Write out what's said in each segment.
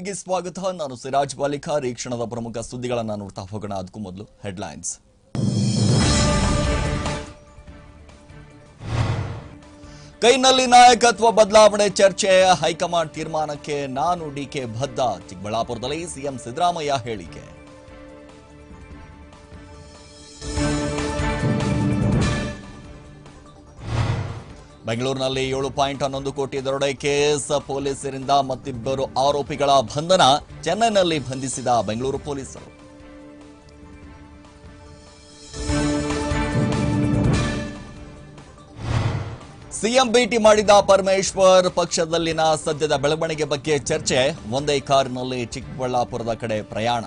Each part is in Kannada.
ಗೆ ಸ್ವಾಗತ. ನಾನು ಸಿರಾಜ್ ಬಾಲಿಕಾ ರೀಕ್ಷಣದ ಕ್ಷಣದ ಪ್ರಮುಖ ಸುದ್ದಿಗಳನ್ನು ನೋಡ್ತಾ ಹೋಗೋಣ. ಅದಕ್ಕೂ ಮೊದಲು ಹೆಡ್ಲೈನ್ಸ್ ಕೈನಲ್ಲಿ ನಾಯಕತ್ವ ಬದಲಾವಣೆ ಚರ್ಚೆ. ಹೈಕಮಾಂಡ್ ತೀರ್ಮಾನಕ್ಕೆ ನಾನು ಡಿಕೆ ಬದ್ಧ. ಚಿಕ್ಕಬಳ್ಳಾಪುರದಲ್ಲಿ ಸಿಎಂ ಸಿದ್ದರಾಮಯ್ಯ ಹೇಳಿಕೆ. ಬೆಂಗಳೂರಿನಲ್ಲಿ ಏಳು ಪಾಯಿಂಟ್ ಹನ್ನೊಂದು ಕೋಟಿ ದರೋಡೆ ಕೇಸ್. ಪೊಲೀಸರಿಂದ ಮತ್ತಿಬ್ಬರು ಆರೋಪಿಗಳ ಬಂಧನ ಚೆನ್ನೈನಲ್ಲಿ ಬಂಧಿಸಿದ ಬೆಂಗಳೂರು ಪೊಲೀಸರು. ಸಿಎಂ ಭೇಟಿ ಮಾಡಿದ ಪರಮೇಶ್ವರ್, ಪಕ್ಷದಲ್ಲಿನ ಸದ್ಯದ ಬೆಳವಣಿಗೆ ಬಗ್ಗೆ ಚರ್ಚೆ. ಒಂದೇ ಕಾರಿನಲ್ಲಿ ಚಿಕ್ಕಬಳ್ಳಾಪುರದ ಕಡೆ ಪ್ರಯಾಣ.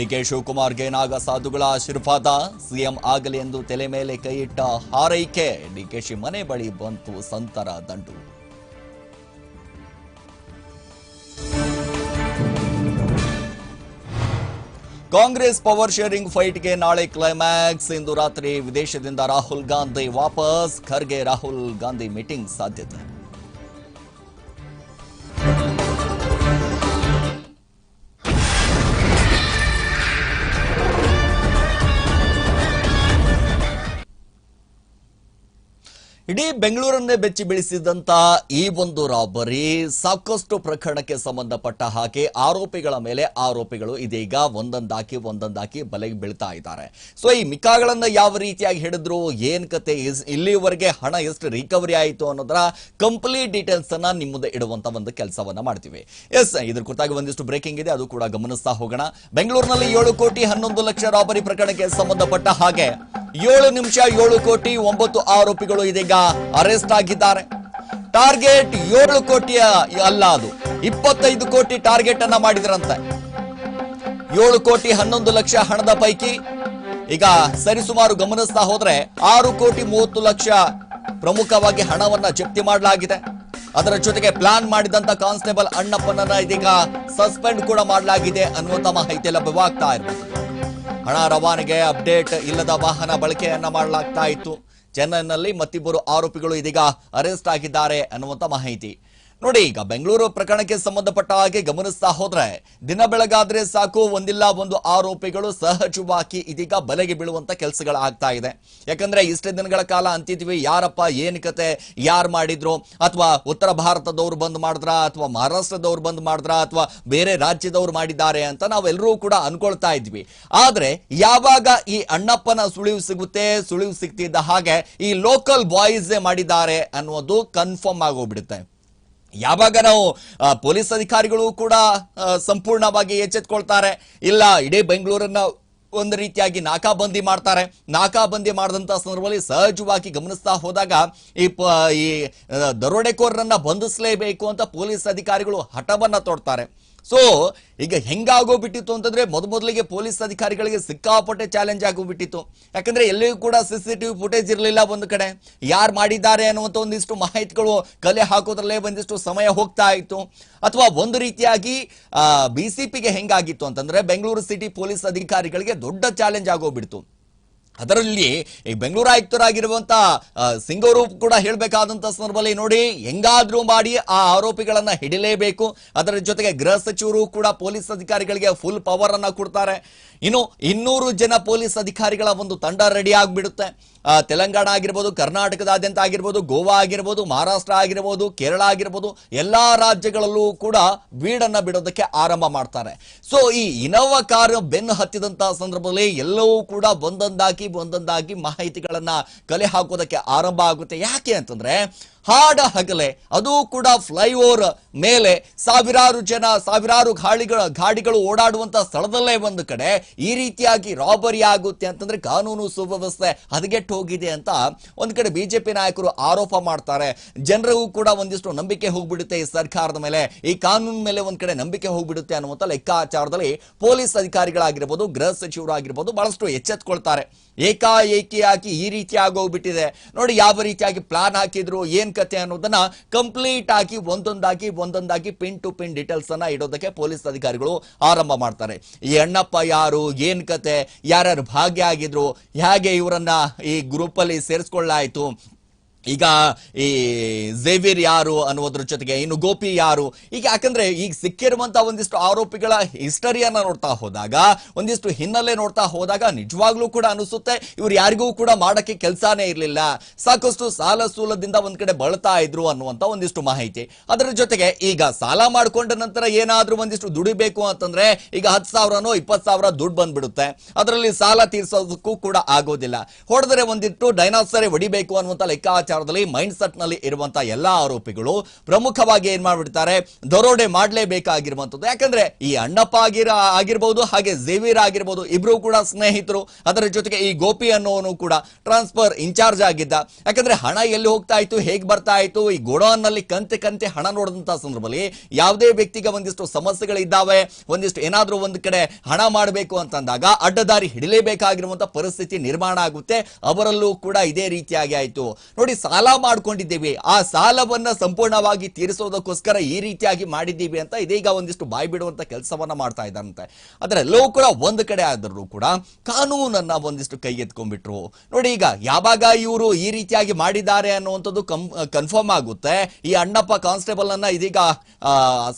ಡಿಕೆ ಶಿವಕುಮಾರ್ಗೆ ನಾಗ ಸಾಧುಗಳ ಆಶೀರ್ವಾದ. ಸಿಎಂ ಆಗಲಿ ಎಂದು ತಲೆ ಮೇಲೆ ಕೈಯಿಟ್ಟ ಹಾರೈಕೆ ಡಿಕೆಶಿ ಮನೆ ಬಳಿ ಬಂತು ಸಂತರ ದಂಡು. ಕಾಂಗ್ರೆಸ್ ಪವರ್ ಶೇರಿಂಗ್ ಫೈಟ್ಗೆ ನಾಳೆ ಕ್ಲೈಮ್ಯಾಕ್ಸ್. ಇಂದು ರಾತ್ರಿ ವಿದೇಶದಿಂದ ರಾಹುಲ್ ಗಾಂಧಿ ವಾಪಸ್, ಖರ್ಗೆ ರಾಹುಲ್ ಗಾಂಧಿ ಮೀಟಿಂಗ್ ಸಾಧ್ಯತೆ. ಇಡೀ ಬೆಂಗಳೂರನ್ನೇ ಬೆಚ್ಚಿ ಬೆಳೆಸಿದಂತ ಈ ಒಂದು ರಾಬರಿ ಸಾಕಷ್ಟು ಪ್ರಕರಣಕ್ಕೆ ಸಂಬಂಧಪಟ್ಟ ಹಾಗೆ ಆರೋಪಿಗಳ ಮೇಲೆ ಆರೋಪಿಗಳು ಇದೀಗ ಒಂದೊಂದಾಕಿ ಒಂದೊಂದಾಕಿ ಬಲೆಗೆ ಬೀಳ್ತಾ ಇದ್ದಾರೆ. ಸೊ ಈ ಮಿಕಾಗಳನ್ನ ಯಾವ ರೀತಿಯಾಗಿ ಹಿಡಿದ್ರು, ಏನ್ ಕತೆ ಇಲ್ಲಿವರೆಗೆ ಹಣ ಎಷ್ಟು ರಿಕವರಿ ಆಯಿತು ಅನ್ನೋದರ ಕಂಪ್ಲೀಟ್ ಡೀಟೇಲ್ಸ್ ಅನ್ನ ನಿಮ್ಮ ಮುಂದೆ ಇಡುವಂತ ಒಂದು ಕೆಲಸವನ್ನ ಮಾಡ್ತೀವಿ. ಎಸ್ ಇದ್ರ ಕುರಿತಾಗಿ ಒಂದಿಷ್ಟು ಬ್ರೇಕಿಂಗ್ ಇದೆ, ಅದು ಕೂಡ ಗಮನಿಸ್ತಾ ಹೋಗೋಣ. ಬೆಂಗಳೂರಿನಲ್ಲಿ ಏಳು ಕೋಟಿ ಹನ್ನೊಂದು ಲಕ್ಷ ರಾಬರಿ ಪ್ರಕರಣಕ್ಕೆ ಸಂಬಂಧಪಟ್ಟ ಹಾಗೆ ಏಳು ನಿಮಿಷ ಏಳು ಕೋಟಿ ಒಂಬತ್ತು ಆರೋಪಿಗಳು ಇದೀಗ ಅರೆಸ್ಟ್ ಆಗಿದ್ದಾರೆ. ಟಾರ್ಗೆಟ್ ಏಳು ಕೋಟಿಯ ಅಲ್ಲ ಅದು. ಇಪ್ಪತ್ತೈದು ಕೋಟಿ ಟಾರ್ಗೆಟ್ ಅನ್ನ ಮಾಡಿದ್ರಂತೆ. ಏಳು ಕೋಟಿ ಹನ್ನೊಂದು ಲಕ್ಷ ಹಣದ ಪೈಕಿ ಈಗ ಸರಿಸುಮಾರು ಗಮನಿಸ್ತಾ ಹೋದ್ರೆ ಆರು ಕೋಟಿ ಮೂವತ್ತು ಲಕ್ಷ ಪ್ರಮುಖವಾಗಿ ಹಣವನ್ನ ಜಪ್ತಿ ಮಾಡಲಾಗಿದೆ. ಅದರ ಜೊತೆಗೆ ಪ್ಲಾನ್ ಮಾಡಿದಂತ ಕಾನ್ಸ್ಟೇಬಲ್ ಅಣ್ಣಪ್ಪನನ್ನ ಇದೀಗ ಸಸ್ಪೆಂಡ್ ಕೂಡ ಮಾಡಲಾಗಿದೆ ಅನ್ನುವಂತ ಮಾಹಿತಿ ಲಭ್ಯವಾಗ್ತಾ ಇರಬಹುದು ಹಣ ರವಾನೆಗೆ ಅಪ್ಡೇಟ್ ಇಲ್ಲದ ವಾಹನ ಬಳಕೆಯನ್ನ ಮಾಡಲಾಗ್ತಾ ಇತ್ತು. ಚೆನ್ನೈನಲ್ಲಿ ಮತ್ತಿಬ್ಬರು ಆರೋಪಿಗಳು ಇದೀಗ ಅರೆಸ್ಟ್ ಆಗಿದ್ದಾರೆ ಅನ್ನುವಂತ ಮಾಹಿತಿ. ನೋಡಿ, ಈಗ ಬೆಂಗಳೂರು ಪ್ರಕರಣಕ್ಕೆ ಸಂಬಂಧಪಟ್ಟ ಹಾಗೆ ಗಮನಿಸ್ತಾ ಹೋದ್ರೆ, ದಿನ ಬೆಳಗಾದ್ರೆ ಸಾಕು, ಒಂದಿಲ್ಲ, ಒಂದು ಆರೋಪಿಗಳು ಸಹಜವಾಗಿ ಇದೀಗ ಬಲೆಗೆ ಬೀಳುವಂತ ಕೆಲಸಗಳಾಗ್ತಾ ಇದೆ. ಯಾಕಂದ್ರೆ, ಇಷ್ಟೇ ದಿನಗಳ ಕಾಲ ಅಂತಿದ್ವಿ, ಯಾರಪ್ಪ, ಏನ್ ಕತೆ, ಯಾರು ಮಾಡಿದ್ರು? ಅಥವಾ ಉತ್ತರ ಭಾರತದವ್ರು ಬಂದ್ ಮಾಡಿದ್ರ, ಅಥವಾ ಮಹಾರಾಷ್ಟ್ರದವ್ರು ಬಂದ್ ಮಾಡಿದ್ರ, ಅಥವಾ ಬೇರೆ ರಾಜ್ಯದವ್ರು ಮಾಡಿದ್ದಾರೆ ಅಂತ ನಾವೆಲ್ಲರೂ ಕೂಡ ಅನ್ಕೊಳ್ತಾ ಇದ್ವಿ. ಆದ್ರೆ, ಯಾವಾಗ ಈ ಅಣ್ಣಪ್ಪನ ಸುಳಿವು ಸಿಗುತ್ತೆ, ಸುಳಿವು ಸಿಗ್ತಿದ್ದ ಹಾಗೆ ಈ ಲೋಕಲ್ ಬಾಯ್ಸೇ ಮಾಡಿದ್ದಾರೆ ಅನ್ನೋದು ಕನ್ಫರ್ಮ್ ಆಗೋಗ್ಬಿಡುತ್ತೆ. ಯಾವಾಗ ನಾವು ಪೊಲೀಸ್ ಅಧಿಕಾರಿಗಳು ಕೂಡ ಸಂಪೂರ್ಣವಾಗಿ ಎಚ್ಚೆತ್ಕೊಳ್ತಾರೆ. ಇಲ್ಲ, ಇಡೀ ಬೆಂಗಳೂರನ್ನ ಒಂದು ರೀತಿಯಾಗಿ ನಾಕಾಬಂದಿ ಮಾಡ್ತಾರೆ. ನಾಕಾಬಂದಿ ಮಾಡಿದಂಥ ಸಂದರ್ಭದಲ್ಲಿ ಸಹಜವಾಗಿ ಗಮನಿಸ್ತಾ ಹೋದಾಗ, ಈ ಪ, ಈ ದರೋಡೆಕೋರರನ್ನು ಬಂಧಿಸಲೇಬೇಕು ಅಂತ ಪೊಲೀಸ್ ಅಧಿಕಾರಿಗಳು ಹಠವನ್ನು ತೊಡ್ತಾರೆ. ಸೊ ಈಗ ಹೆಂಗಾಗೋಗ್ಬಿಟ್ಟಿತ್ತು ಅಂತಂದ್ರೆ ಮೊದಮೊದಲಿಗೆ ಪೊಲೀಸ್ ಅಧಿಕಾರಿಗಳಿಗೆ ಸಿಕ್ಕಾಪಟ್ಟೆ ಚಾಲೆಂಜ್ ಆಗೋಗ್ಬಿಟ್ಟಿತ್ತು. ಯಾಕಂದ್ರೆ ಎಲ್ಲಿಯೂ ಕೂಡ ಸಿಸಿಟಿವಿ ಫುಟೇಜ್ ಇರಲಿಲ್ಲ ಒಂದು ಕಡೆ. ಯಾರು ಮಾಡಿದ್ದಾರೆ ಅನ್ನುವಂಥ ಒಂದಿಷ್ಟು ಮಾಹಿತಿಗಳು ಕಲೆ ಹಾಕೋದ್ರಲ್ಲೇ ಒಂದಿಷ್ಟು ಸಮಯ ಹೋಗ್ತಾ ಇತ್ತು. ಅಥವಾ ಒಂದು ರೀತಿಯಾಗಿ ಬಿ ಸಿ ಪಿಗೆ ಹೆಂಗಾಗಿತ್ತು ಅಂತಂದ್ರೆ ಬೆಂಗಳೂರು ಸಿಟಿ ಪೊಲೀಸ್ ಅಧಿಕಾರಿಗಳಿಗೆ ದೊಡ್ಡ ಚಾಲೆಂಜ್ ಆಗೋಗ್ಬಿಡ್ತು. ಅದರಲ್ಲಿ ಈ ಬೆಂಗಳೂರು ಆಯುಕ್ತರಾಗಿರುವಂಥ ಸಿಂಗವರು ಕೂಡ ಹೇಳಬೇಕಾದಂತ ಸಂದರ್ಭದಲ್ಲಿ ನೋಡಿ, ಹೆಂಗಾದ್ರೂ ಮಾಡಿ ಆ ಆರೋಪಿಗಳನ್ನ ಹಿಡಿಲೇಬೇಕು. ಅದರ ಜೊತೆಗೆ ಗೃಹ ಸಚಿವರು ಕೂಡ ಪೊಲೀಸ್ ಅಧಿಕಾರಿಗಳಿಗೆ ಫುಲ್ ಪವರ್ ಅನ್ನ ಕೊಡ್ತಾರೆ. ಇನ್ನು ಇನ್ನೂರು ಜನ ಪೊಲೀಸ್ ಅಧಿಕಾರಿಗಳ ಒಂದು ತಂಡ ರೆಡಿ ಆಗಿಬಿಡುತ್ತೆ. ತೆಲಂಗಾಣ ಆಗಿರ್ಬೋದು, ಕರ್ನಾಟಕದಾದ್ಯಂತ ಆಗಿರ್ಬೋದು, ಗೋವಾ ಆಗಿರ್ಬೋದು, ಮಹಾರಾಷ್ಟ್ರ ಆಗಿರ್ಬೋದು, ಕೇರಳ ಆಗಿರ್ಬೋದು, ಎಲ್ಲಾ ರಾಜ್ಯಗಳಲ್ಲೂ ಕೂಡ ಬೀಡನ್ನ ಬಿಡೋದಕ್ಕೆ ಆರಂಭ ಮಾಡ್ತಾರೆ. ಸೊ ಈ ಇನೋವಾ ಕಾರು ಬೆನ್ನು ಹತ್ತಿದಂತಹ ಸಂದರ್ಭದಲ್ಲಿ ಎಲ್ಲವೂ ಕೂಡ ಒಂದೊಂದಾಗಿ ಒಂದೊಂದಾಗಿ ಮಾಹಿತಿಗಳನ್ನು ಕಲೆ ಹಾಕೋದಕ್ಕೆ ಆರಂಭ ಆಗುತ್ತೆ. ಯಾಕೆ ಅಂತಂದ್ರೆ ಹಾಡ ಹಗಲೆ, ಅದು ಕೂಡ ಫ್ಲೈಓವರ್ ಮೇಲೆ ಸಾವಿರಾರು ಜನ, ಸಾವಿರಾರು ಗಾಳಿಗಳ, ಗಾಡಿಗಳು ಓಡಾಡುವಂತ ಸ್ಥಳದಲ್ಲೇ ಒಂದು ಕಡೆ ಈ ರೀತಿಯಾಗಿ ರಾಬರಿ ಆಗುತ್ತೆ ಅಂತಂದ್ರೆ ಕಾನೂನು ಸುವ್ಯವಸ್ಥೆ ಹದಗೆಟ್ಟು ಹೋಗಿದೆ ಅಂತ ಒಂದು ಕಡೆ ಬಿಜೆಪಿ ನಾಯಕರು ಆರೋಪ ಮಾಡ್ತಾರೆ. ಜನರಿಗೂ ಕೂಡ ಒಂದಿಷ್ಟು ನಂಬಿಕೆ ಹೋಗ್ಬಿಡುತ್ತೆ ಈ ಸರ್ಕಾರದ ಮೇಲೆ. ಈ ಕಾನೂನು ಮೇಲೆ ಒಂದ್ ಕಡೆ ನಂಬಿಕೆ ಹೋಗ್ಬಿಡುತ್ತೆ ಅನ್ನುವಂತ ಲೆಕ್ಕಾಚಾರದಲ್ಲಿ ಪೊಲೀಸ್ ಅಧಿಕಾರಿಗಳಾಗಿರ್ಬೋದು, ಗೃಹ ಸಚಿವರಾಗಿರ್ಬೋದು ಬಹಳಷ್ಟು ಎಚ್ಚೆತ್ಕೊಳ್ತಾರೆ. ಏಕಾಏಕಿಯಾಗಿ ಈ ರೀತಿ ಆಗೋಗ್ಬಿಟ್ಟಿದೆ. ನೋಡಿ, ಯಾವ ರೀತಿಯಾಗಿ ಪ್ಲಾನ್ ಹಾಕಿದ್ರು, ಏನ್ ಕತೆ ಅನ್ನೋದನ್ನ ಕಂಪ್ಲೀಟ್ ಆಗಿ ಒಂದೊಂದಾಗಿ ಒಂದೊಂದಾಗಿ ಪಿನ್ ಟು ಪಿನ್ ಡೀಟೇಲ್ಸ್ ಅನ್ನ ಇಡೋದಕ್ಕೆ ಪೊಲೀಸ್ ಅಧಿಕಾರಿಗಳು ಆರಂಭ ಮಾಡ್ತಾರೆ. ಈ ಅಣ್ಣಪ್ಪ ಯಾರು, ಏನ್ ಕತೆ, ಯಾರ್ಯಾರು ಭಾಗ್ಯ ಆಗಿದ್ರು, ಹೇಗೆ ಇವರನ್ನ ಈ ಗ್ರೂಪ್ ಅಲ್ಲಿ ಸೇರಿಸ್ಕೊಳ್ಳಾಯ್ತು ಈಗ ಈ ಝೇವಿಯರ್ ಯಾರು ಅನ್ನೋದ್ರ ಜೊತೆಗೆ ಇನ್ನು ಗೋಪಿ ಯಾರು? ಈಗ ಯಾಕಂದ್ರೆ ಈಗ ಸಿಕ್ಕಿರುವಂತಹ ಒಂದಿಷ್ಟು ಆರೋಪಿಗಳ ಹಿಸ್ಟರಿಯನ್ನ ನೋಡ್ತಾ ಹೋದಾಗ, ಒಂದಿಷ್ಟು ಹಿನ್ನೆಲೆ ನೋಡ್ತಾ ಹೋದಾಗ ನಿಜವಾಗ್ಲೂ ಕೂಡ ಅನಿಸುತ್ತೆ. ಇವ್ರು ಯಾರಿಗೂ ಕೂಡ ಮಾಡಕ್ಕೆ ಕೆಲಸನೇ ಇರಲಿಲ್ಲ. ಸಾಕಷ್ಟು ಸಾಲ ಸೂಲದಿಂದ ಒಂದ್ ಕಡೆ ಬಳತಾ ಇದ್ರು ಅನ್ನುವಂತ ಒಂದಿಷ್ಟು ಮಾಹಿತಿ. ಅದರ ಜೊತೆಗೆ ಈಗ ಸಾಲ ಮಾಡ್ಕೊಂಡ ನಂತರ ಏನಾದ್ರೂ ಒಂದಿಷ್ಟು ದುಡಿಬೇಕು ಅಂತಂದ್ರೆ ಈಗ ಹತ್ತು ಸಾವಿರನೋ ಇಪ್ಪತ್ತು ಸಾವಿರ ದುಡ್ಡು ಬಂದ್ಬಿಡುತ್ತೆ. ಅದರಲ್ಲಿ ಸಾಲ ತೀರ್ಸೋದಕ್ಕೂ ಕೂಡ ಆಗೋದಿಲ್ಲ. ಹೊಡೆದ್ರೆ ಒಂದಿಷ್ಟು ಡೈನಾಸರೇ ಹೊಡಿಬೇಕು ಅನ್ನುವಂತ ಲೆಕ್ಕಾಚಾರದಲ್ಲಿ ಮೈಂಡ್ ಸೆಟ್ನಲ್ಲಿ ಇರುವಂತಹ ಎಲ್ಲಾ ಆರೋಪಿಗಳು ಪ್ರಮುಖವಾಗಿ ಏನ್ ಮಾಡ್ಬಿಡ್ತಾರೆ, ದರೋಡೆ ಮಾಡಲೇಬೇಕಾಗಿರುವಂತದ್ದು ಯಾಕಂದ್ರೆ ಈ ಅಣ್ಣಪ್ಪ ಆಗಿರ, ಆಗಿರ್ಬೋದು, ಹಾಗೆ ಝೇವಿಯರ್ ಆಗಿರ್ಬೋದು, ಇಬ್ರು ಕೂಡ ಸ್ನೇಹಿತರು. ಅದರ ಜೊತೆಗೆ ಈ ಗೋಪಿ ಅನ್ನೋನು ಕೂಡ ಟ್ರಾನ್ಸ್ಫರ್ ಇನ್ಚಾರ್ಜ್ ಆಗಿದ್ದ. ಯಾಕಂದ್ರೆ ಹಣ ಎಲ್ಲಿ ಹೋಗ್ತಾ ಇತ್ತು, ಹೇಗ್ ಬರ್ತಾ ಇತ್ತು, ಈ ಗೋಡೌನ್ನಲ್ಲಿ ಕಂತೆ ಕಂತೆ ಹಣ ನೋಡಿದಂತಹ ಸಂದರ್ಭದಲ್ಲಿ ಯಾವುದೇ ವ್ಯಕ್ತಿಗೆ ಒಂದಿಷ್ಟು ಸಮಸ್ಯೆಗಳಿದ್ದಾವೆ, ಒಂದಿಷ್ಟು ಏನಾದರೂ ಒಂದು ಕಡೆ ಹಣ ಮಾಡಬೇಕು ಅಂತಂದಾಗ ಅಡ್ಡದಾರಿ ಹಿಡಿಲೇಬೇಕಾಗಿರುವಂತ ಪರಿಸ್ಥಿತಿ ನಿರ್ಮಾಣ ಆಗುತ್ತೆ. ಅವರಲ್ಲೂ ಕೂಡ ಇದೇ ರೀತಿಯಾಗಿ ಆಯ್ತು. ನೋಡಿ ಸಾಲ ಮಾಡ್ಕೊಂಡಿದ್ದೀವಿ. ಆ ಸಾಲವನ್ನ ಸಂಪೂರ್ಣವಾಗಿ ತೀರಿಸೋದಕ್ಕೋಸ್ಕರ ಈ ರೀತಿಯಾಗಿ ಮಾಡಿದ್ದೀವಿ ಅಂತ ಇದೀಗ ಒಂದಿಷ್ಟು ಬಾಯಿ ಬಿಡುವಂತ ಕೆಲಸವನ್ನ ಮಾಡ್ತಾ ಇದ್ದಾರಂತೆ. ಅದರೆಲ್ಲವೂ ಕೂಡ ಒಂದು ಕಡೆ ಆದರೂ ಕೂಡ ಕಾನೂನನ್ನ ಒಂದಿಷ್ಟು ಕೈಗೆತ್ಕೊಂಡ್ಬಿಟ್ರು ನೋಡಿ ಈಗ ಯಾವಾಗ ಇವರು ಈ ರೀತಿಯಾಗಿ ಮಾಡಿದ್ದಾರೆ ಅನ್ನುವಂಥದ್ದು ಕನ್ಫರ್ಮ್ ಆಗುತ್ತೆ. ಈ ಅಣ್ಣಪ್ಪ ಕಾನ್ಸ್ಟೇಬಲ್ ಅನ್ನ ಇದೀಗ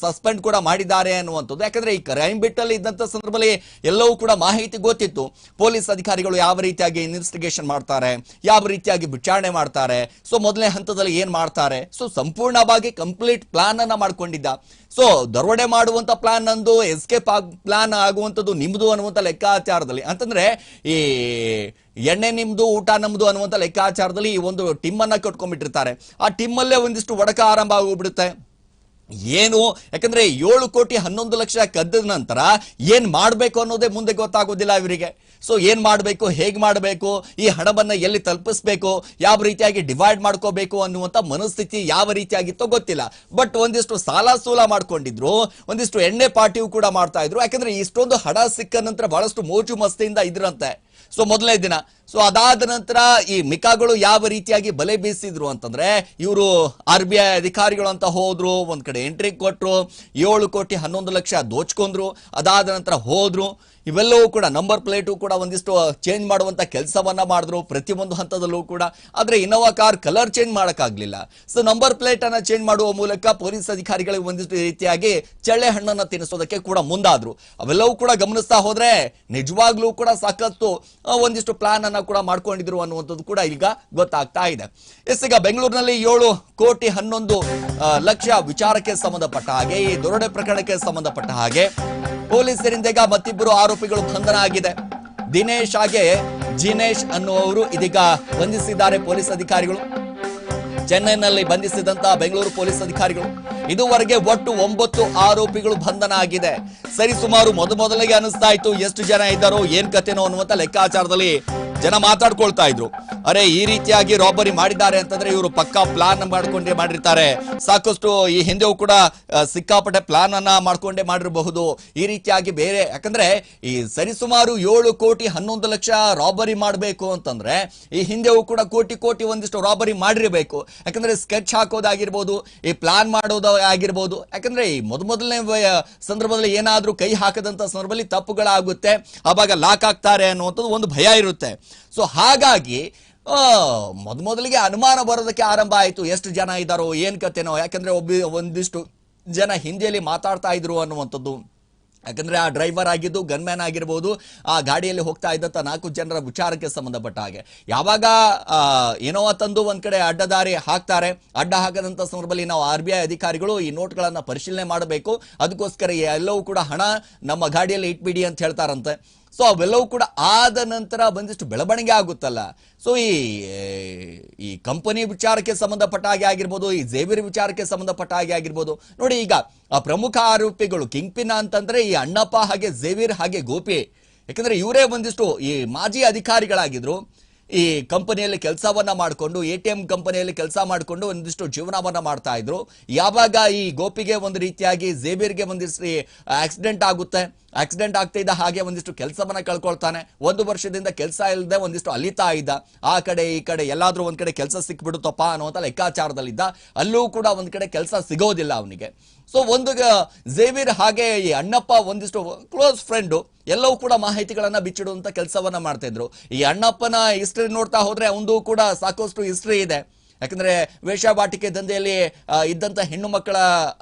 ಸಸ್ಪೆಂಡ್ ಕೂಡ ಮಾಡಿದ್ದಾರೆ ಅನ್ನುವಂಥದ್ದು. ಯಾಕಂದ್ರೆ ಈ ಕ್ರೈಮ್ ಬಿಟ್ಟಲ್ಲಿ ಇದ್ದಂತ ಸಂದರ್ಭದಲ್ಲಿ ಎಲ್ಲವೂ ಕೂಡ ಮಾಹಿತಿ ಗೊತ್ತಿತ್ತು. ಪೊಲೀಸ್ ಅಧಿಕಾರಿಗಳು ಯಾವ ರೀತಿಯಾಗಿ ಇನ್ವೆಸ್ಟಿಗೇಷನ್ ಮಾಡ್ತಾರೆ, ಯಾವ ರೀತಿಯಾಗಿ ವಿಚಾರಣೆ ಮಾಡ್ತಾರೆ ಸೊ ಮೊದಲನೇ ಹಂತದಲ್ಲಿ ಏನ್ ಮಾಡ್ತಾರೆ? ಸೊ ಸಂಪೂರ್ಣವಾಗಿ ಕಂಪ್ಲೀಟ್ ಪ್ಲಾನ್ ಅನ್ನ ಮಾಡ್ಕೊಂಡಿದ್ದ. ಸೊ ದರೋಡೆ ಮಾಡುವಂತ ಪ್ಲಾನ್ ನಂದು ಎಸ್ಕೇಪ್ ಆಗ್ ಪ್ಲಾನ್ ಆಗುವಂಥದ್ದು ನಿಮ್ದು ಅನ್ನುವಂತ ಲೆಕ್ಕಾಚಾರದಲ್ಲಿ. ಅಂತಂದ್ರೆ, ಈ ಎಣ್ಣೆ ನಿಮ್ದು, ಊಟ ನಮ್ದು ಅನ್ನುವಂಥ ಲೆಕ್ಕಾಚಾರದಲ್ಲಿ ಈ ಒಂದು ಟಿಮ್ ಅನ್ನ ಕಟ್ಕೊಂಡ್ಬಿಟ್ಟಿರ್ತಾರೆ. ಆ ಟಿಮ್ ಅಲ್ಲೇ ಒಂದಿಷ್ಟು ಒಡಕ ಆರಂಭ ಆಗೋಗ್ಬಿಡುತ್ತೆ. ಏನು? ಯಾಕಂದ್ರೆ ಏಳು ಕೋಟಿ ಹನ್ನೊಂದು ಲಕ್ಷ ಕದ್ದ ನಂತರ ಏನ್ ಮಾಡ್ಬೇಕು ಅನ್ನೋದೇ ಮುಂದೆ ಗೊತ್ತಾಗೋದಿಲ್ಲ ಇವರಿಗೆ. ಸೊ ಏನ್ ಮಾಡಬೇಕು, ಹೇಗೆ ಮಾಡಬೇಕು, ಈ ಹಣವನ್ನ ಎಲ್ಲಿ ತಲುಪಿಸ್ಬೇಕು, ಯಾವ ರೀತಿಯಾಗಿ ಡಿವೈಡ್ ಮಾಡ್ಕೋಬೇಕು ಅನ್ನುವಂತ ಮನಸ್ಥಿತಿ ಯಾವ ರೀತಿಯಾಗಿತ್ತೋ ಗೊತ್ತಿಲ್ಲ. ಬಟ್ ಒಂದಿಷ್ಟು ಸಾಲ ಸೂಲ ಮಾಡ್ಕೊಂಡಿದ್ರು, ಒಂದಿಷ್ಟು ಎಣ್ಣೆ ಪಾರ್ಟಿಯು ಕೂಡ ಮಾಡ್ತಾ ಇದ್ರು. ಯಾಕಂದ್ರೆ ಇಷ್ಟೊಂದು ಹಣ ಸಿಕ್ಕ ನಂತರ ಬಹಳಷ್ಟು ಮೋಜು ಮಸ್ತಿಯಿಂದ ಇದ್ರಂತೆ. ಸೊ ಮೊದಲನೇ ದಿನ. ಸೊ ಅದಾದ ನಂತರ ಈ ಮಿಕಾಗಳು ಯಾವ ರೀತಿಯಾಗಿ ಬಲೆ ಬೀಸಿದ್ರು ಅಂತಂದ್ರೆ, ಇವರು ಆರ್ ಬಿ ಐ ಅಧಿಕಾರಿಗಳು ಅಂತ ಹೋದ್ರು, ಒಂದ್ ಕಡೆ ಎಂಟ್ರಿ ಕೊಟ್ರು, ಏಳು ಕೋಟಿ ಹನ್ನೊಂದು ಲಕ್ಷ ದೋಚ್ಕೊಂಡ್ರು ಅದಾದ ನಂತರ ಹೋದ್ರು. ಇವೆಲ್ಲವೂ ಕೂಡ ನಂಬರ್ ಪ್ಲೇಟು ಕೂಡ ಒಂದಿಷ್ಟು ಚೇಂಜ್ ಮಾಡುವಂತ ಕೆಲಸವನ್ನ ಮಾಡಿದ್ರು ಪ್ರತಿಯೊಂದು ಹಂತದಲ್ಲೂ ಕೂಡ. ಆದರೆ ಇನೋವಾ ಕಾರ್ ಕಲರ್ ಚೇಂಜ್ ಮಾಡೋಕ್ಕಾಗಲಿಲ್ಲ. ಸೊ ನಂಬರ್ ಪ್ಲೇಟ್ ಚೇಂಜ್ ಮಾಡುವ ಮೂಲಕ ಪೊಲೀಸ್ ಅಧಿಕಾರಿಗಳಿಗೆ ಒಂದಿಷ್ಟು ರೀತಿಯಾಗಿ ಚಳ್ಳೆ ಹಣ್ಣನ್ನ ತಿನ್ನಿಸೋದಕ್ಕೆ ಕೂಡ ಮುಂದಾದ್ರು. ಅವೆಲ್ಲವೂ ಕೂಡ ಗಮನಿಸ್ತಾ ಹೋದ್ರೆ ನಿಜವಾಗ್ಲೂ ಕೂಡ ಸಾಕಷ್ಟು ಒಂದಿಷ್ಟು ಪ್ಲಾನ್ ಅನ್ನ ಕೂಡ ಮಾಡ್ಕೊಂಡಿದ್ರು ಅನ್ನುವಂಥದ್ದು ಕೂಡ ಈಗ ಗೊತ್ತಾಗ್ತಾ ಇದೆ. ಎಸ್ ಈಗ ಬೆಂಗಳೂರಿನಲ್ಲಿ ಏಳು ಕೋಟಿ ಹನ್ನೊಂದು ಲಕ್ಷ ವಿಚಾರಕ್ಕೆ ಸಂಬಂಧಪಟ್ಟ ಹಾಗೆ, ಈ ದೊರಡೆ ಪ್ರಕರಣಕ್ಕೆ ಸಂಬಂಧಪಟ್ಟ ಹಾಗೆ ಪೊಲೀಸರಿಂದ ಈಗ ಮತ್ತಿಬ್ಬರು ಆರೋಪಿಗಳು ಬಂಧನ ಆಗಿದೆ ದಿನೇಶ್ ಹಾಗೆ ಜಿನೇಶ್ ಅನ್ನುವರು ಇದೀಗ ಬಂಧಿಸಿದ್ದಾರೆ ಪೊಲೀಸ್ ಅಧಿಕಾರಿಗಳು. ಚೆನ್ನೈನಲ್ಲಿ ಬಂಧಿಸಿದಂತಹ ಬೆಂಗಳೂರು ಪೊಲೀಸ್ ಅಧಿಕಾರಿಗಳು. ಇದುವರೆಗೆ ಒಟ್ಟು ಒಂಬತ್ತು ಆರೋಪಿಗಳು ಬಂಧನ ಆಗಿದೆ ಸರಿ ಸುಮಾರು ಮೊದ ಮೊದಲಿಗೆ ಅನಿಸ್ತಾ ಇತ್ತು. ಎಷ್ಟು ಜನ ಇದ್ದಾರೋ, ಏನ್ ಕಥೆನೋ ಅನ್ನುವಂತ ಲೆಕ್ಕಾಚಾರದಲ್ಲಿ ಜನ ಮಾತಾಡ್ಕೊಳ್ತಾ ಇದ್ರು. ಅರೆ, ಈ ರೀತಿಯಾಗಿ ರಾಬರಿ ಮಾಡಿದ್ದಾರೆ ಅಂತಂದ್ರೆ ಇವರು ಪಕ್ಕಾ ಪ್ಲಾನ್ ಮಾಡ್ಕೊಂಡೇ ಮಾಡಿರ್ತಾರೆ. ಸಾಕಷ್ಟು ಈ ಹಿಂದೆಯೂ ಕೂಡ ಸಿಕ್ಕಾಪಟ್ಟೆ ಪ್ಲಾನ್ ಅನ್ನ ಮಾಡ್ಕೊಂಡೇ ಮಾಡಿರಬಹುದು. ಈ ರೀತಿಯಾಗಿ ಬೇರೆ, ಯಾಕಂದ್ರೆ ಈ ಸರಿಸುಮಾರು ಏಳು ಕೋಟಿ ಹನ್ನೊಂದು ಲಕ್ಷ ರಾಬರಿ ಮಾಡಬೇಕು ಅಂತಂದ್ರೆ, ಈ ಹಿಂದೆಯೂ ಕೂಡ ಕೋಟಿ ಕೋಟಿ ಒಂದಿಷ್ಟು ರಾಬರಿ ಮಾಡಿರಬೇಕು. ಯಾಕಂದ್ರೆ ಸ್ಕೆಚ್ ಹಾಕೋದಾಗಿರ್ಬೋದು, ಈ ಪ್ಲಾನ್ ಮಾಡೋದು ಆಗಿರ್ಬೋದು. ಯಾಕಂದ್ರೆ ಈ ಮೊದ ಮೊದಲನೇ ಸಂದರ್ಭದಲ್ಲಿ ಏನಾದರೂ ಕೈ ಹಾಕದಂತ ಸಂದರ್ಭದಲ್ಲಿ ತಪ್ಪುಗಳಾಗುತ್ತೆ. ಆವಾಗ ಲಾಕ್ ಆಗ್ತಾರೆ ಅನ್ನುವಂಥದ್ದು ಒಂದು ಭಯ ಇರುತ್ತೆ. ಸೊ ಹಾಗಾಗಿ ಮೊದಮೊದಲಿಗೆ ಮೊದ ಮೊದಲಿಗೆ ಅನುಮಾನ ಬರೋದಕ್ಕೆ ಆರಂಭ ಆಯಿತು. ಎಷ್ಟು ಜನ ಇದ್ದಾರೋ, ಏನು ಕತೆನೋ, ಯಾಕಂದರೆ ಒಬ್ಬ, ಒಂದಿಷ್ಟು ಜನ ಹಿಂದಿಯಲ್ಲಿ ಮಾತಾಡ್ತಾ ಇದ್ರು ಅನ್ನುವಂಥದ್ದು. ಯಾಕಂದರೆ ಆ ಡ್ರೈವರ್ ಆಗಿದ್ದು, ಗನ್ಮ್ಯಾನ್ ಆಗಿರ್ಬೋದು, ಆ ಗಾಡಿಯಲ್ಲಿ ಹೋಗ್ತಾ ಇದ್ದಂಥ ನಾಲ್ಕು ಜನರ ವಿಚಾರಕ್ಕೆ ಸಂಬಂಧಪಟ್ಟ ಹಾಗೆ. ಯಾವಾಗ ಏನೋ ತಂದು ಒಂದು ಕಡೆ ಅಡ್ಡದಾರಿ ಹಾಕ್ತಾರೆ, ಅಡ್ಡ ಹಾಕದಂಥ ಸಂದರ್ಭದಲ್ಲಿ ನಾವು ಆರ್ ಬಿ ಐ ಅಧಿಕಾರಿಗಳು ಈ ನೋಟ್ಗಳನ್ನು ಪರಿಶೀಲನೆ ಮಾಡಬೇಕು. ಅದಕ್ಕೋಸ್ಕರ ಎಲ್ಲವೂ ಕೂಡ ಹಣ ನಮ್ಮ ಗಾಡಿಯಲ್ಲಿ ಇಟ್ಬಿಡಿ ಅಂತ ಹೇಳ್ತಾರಂತೆ. ಸೊ ಅವೆಲ್ಲವೂ ಕೂಡ ಆದ ನಂತರ ಬಂದಿಷ್ಟು ಬೆಳವಣಿಗೆ ಆಗುತ್ತಲ್ಲ. ಸೊ ಈ ಈ ಕಂಪನಿ ವಿಚಾರಕ್ಕೆ ಸಂಬಂಧಪಟ್ಟ ಹಾಗೆ ಆಗಿರ್ಬೋದು, ಈ ಜೇವಿರ್ ವಿಚಾರಕ್ಕೆ ಸಂಬಂಧಪಟ್ಟ ಹಾಗೆ ಆಗಿರ್ಬೋದು. ನೋಡಿ ಈಗ, ಆ ಪ್ರಮುಖ ಆರೋಪಿಗಳು ಕಿಂಗ್ ಪಿನ್ ಅಂತಂದ್ರೆ ಈ ಅಣ್ಣಪ್ಪ ಹಾಗೆ ಜೇವಿರ್ ಹಾಗೆ ಗೋಪಿ. ಯಾಕಂದ್ರೆ ಇವರೇ ಒಂದಿಷ್ಟು ಈ ಮಾಜಿ ಅಧಿಕಾರಿಗಳಾಗಿದ್ರು. ಈ ಕಂಪನಿಯಲ್ಲಿ ಕೆಲಸವನ್ನ ಮಾಡಿಕೊಂಡು, ಎ ಟಿ ಎಂ ಕಂಪನಿಯಲ್ಲಿ ಕೆಲಸ ಮಾಡಿಕೊಂಡು ಒಂದಿಷ್ಟು ಜೀವನವನ್ನ ಮಾಡ್ತಾ ಇದ್ರು. ಯಾವಾಗ ಈ ಗೋಪಿಗೆ ಒಂದು ರೀತಿಯಾಗಿ ಜೇಬಿಯರ್ಗೆ ಒಂದಿಷ್ಟು ಆಕ್ಸಿಡೆಂಟ್ ಆಗುತ್ತೆ ಆಕ್ಸಿಡೆಂಟ್ ಆಗ್ತಾ ಇದ್ದ ಹಾಗೆ ಒಂದಿಷ್ಟು ಕೆಲಸವನ್ನ ಕಳ್ಕೊಳ್ತಾನೆ. ಒಂದು ವರ್ಷದಿಂದ ಕೆಲಸ ಇಲ್ಲದೆ ಒಂದಿಷ್ಟು ಅಲಿತಾ ಇದ್ದ. ಆ ಕಡೆ, ಈ ಕಡೆ, ಎಲ್ಲಾದ್ರೂ ಒಂದ್ ಕಡೆ ಕೆಲಸ ಸಿಕ್ಬಿಡುತ್ತಪ್ಪ ಅನ್ನುವಂಥ ಲೆಕ್ಕಾಚಾರದಲ್ಲಿದ್ದ. ಅಲ್ಲೂ ಕೂಡ ಒಂದ್ ಕಡೆ ಕೆಲಸ ಸಿಗೋದಿಲ್ಲ ಅವನಿಗೆ. ಸೊ ಒಂದು ಜೇವಿರ್ ಹಾಗೆ ಈ ಅಣ್ಣಪ್ಪ ಒಂದಿಷ್ಟು ಕ್ಲೋಸ್ ಫ್ರೆಂಡು ಎಲ್ಲವೂ ಕೂಡ ಮಾಹಿತಿಗಳನ್ನ ಬಿಚ್ಚಿಡುವಂತ ಕೆಲಸವನ್ನ ಮಾಡ್ತಾ ಇದ್ರು. ಈ ಅಣ್ಣಪ್ಪನ ಹಿಸ್ಟ್ರಿ ನೋಡ್ತಾ ಹೋದ್ರೆ ಅವನದು ಕೂಡ ಸಾಕಷ್ಟು ಹಿಸ್ಟ್ರಿ ಇದೆ. ಯಾಕಂದ್ರೆ ವೇಷಬಾಟಿಕೆ ದಂಧೆಯಲ್ಲಿ ಇದ್ದಂತ ಹೆಣ್ಣು ಮಕ್ಕಳ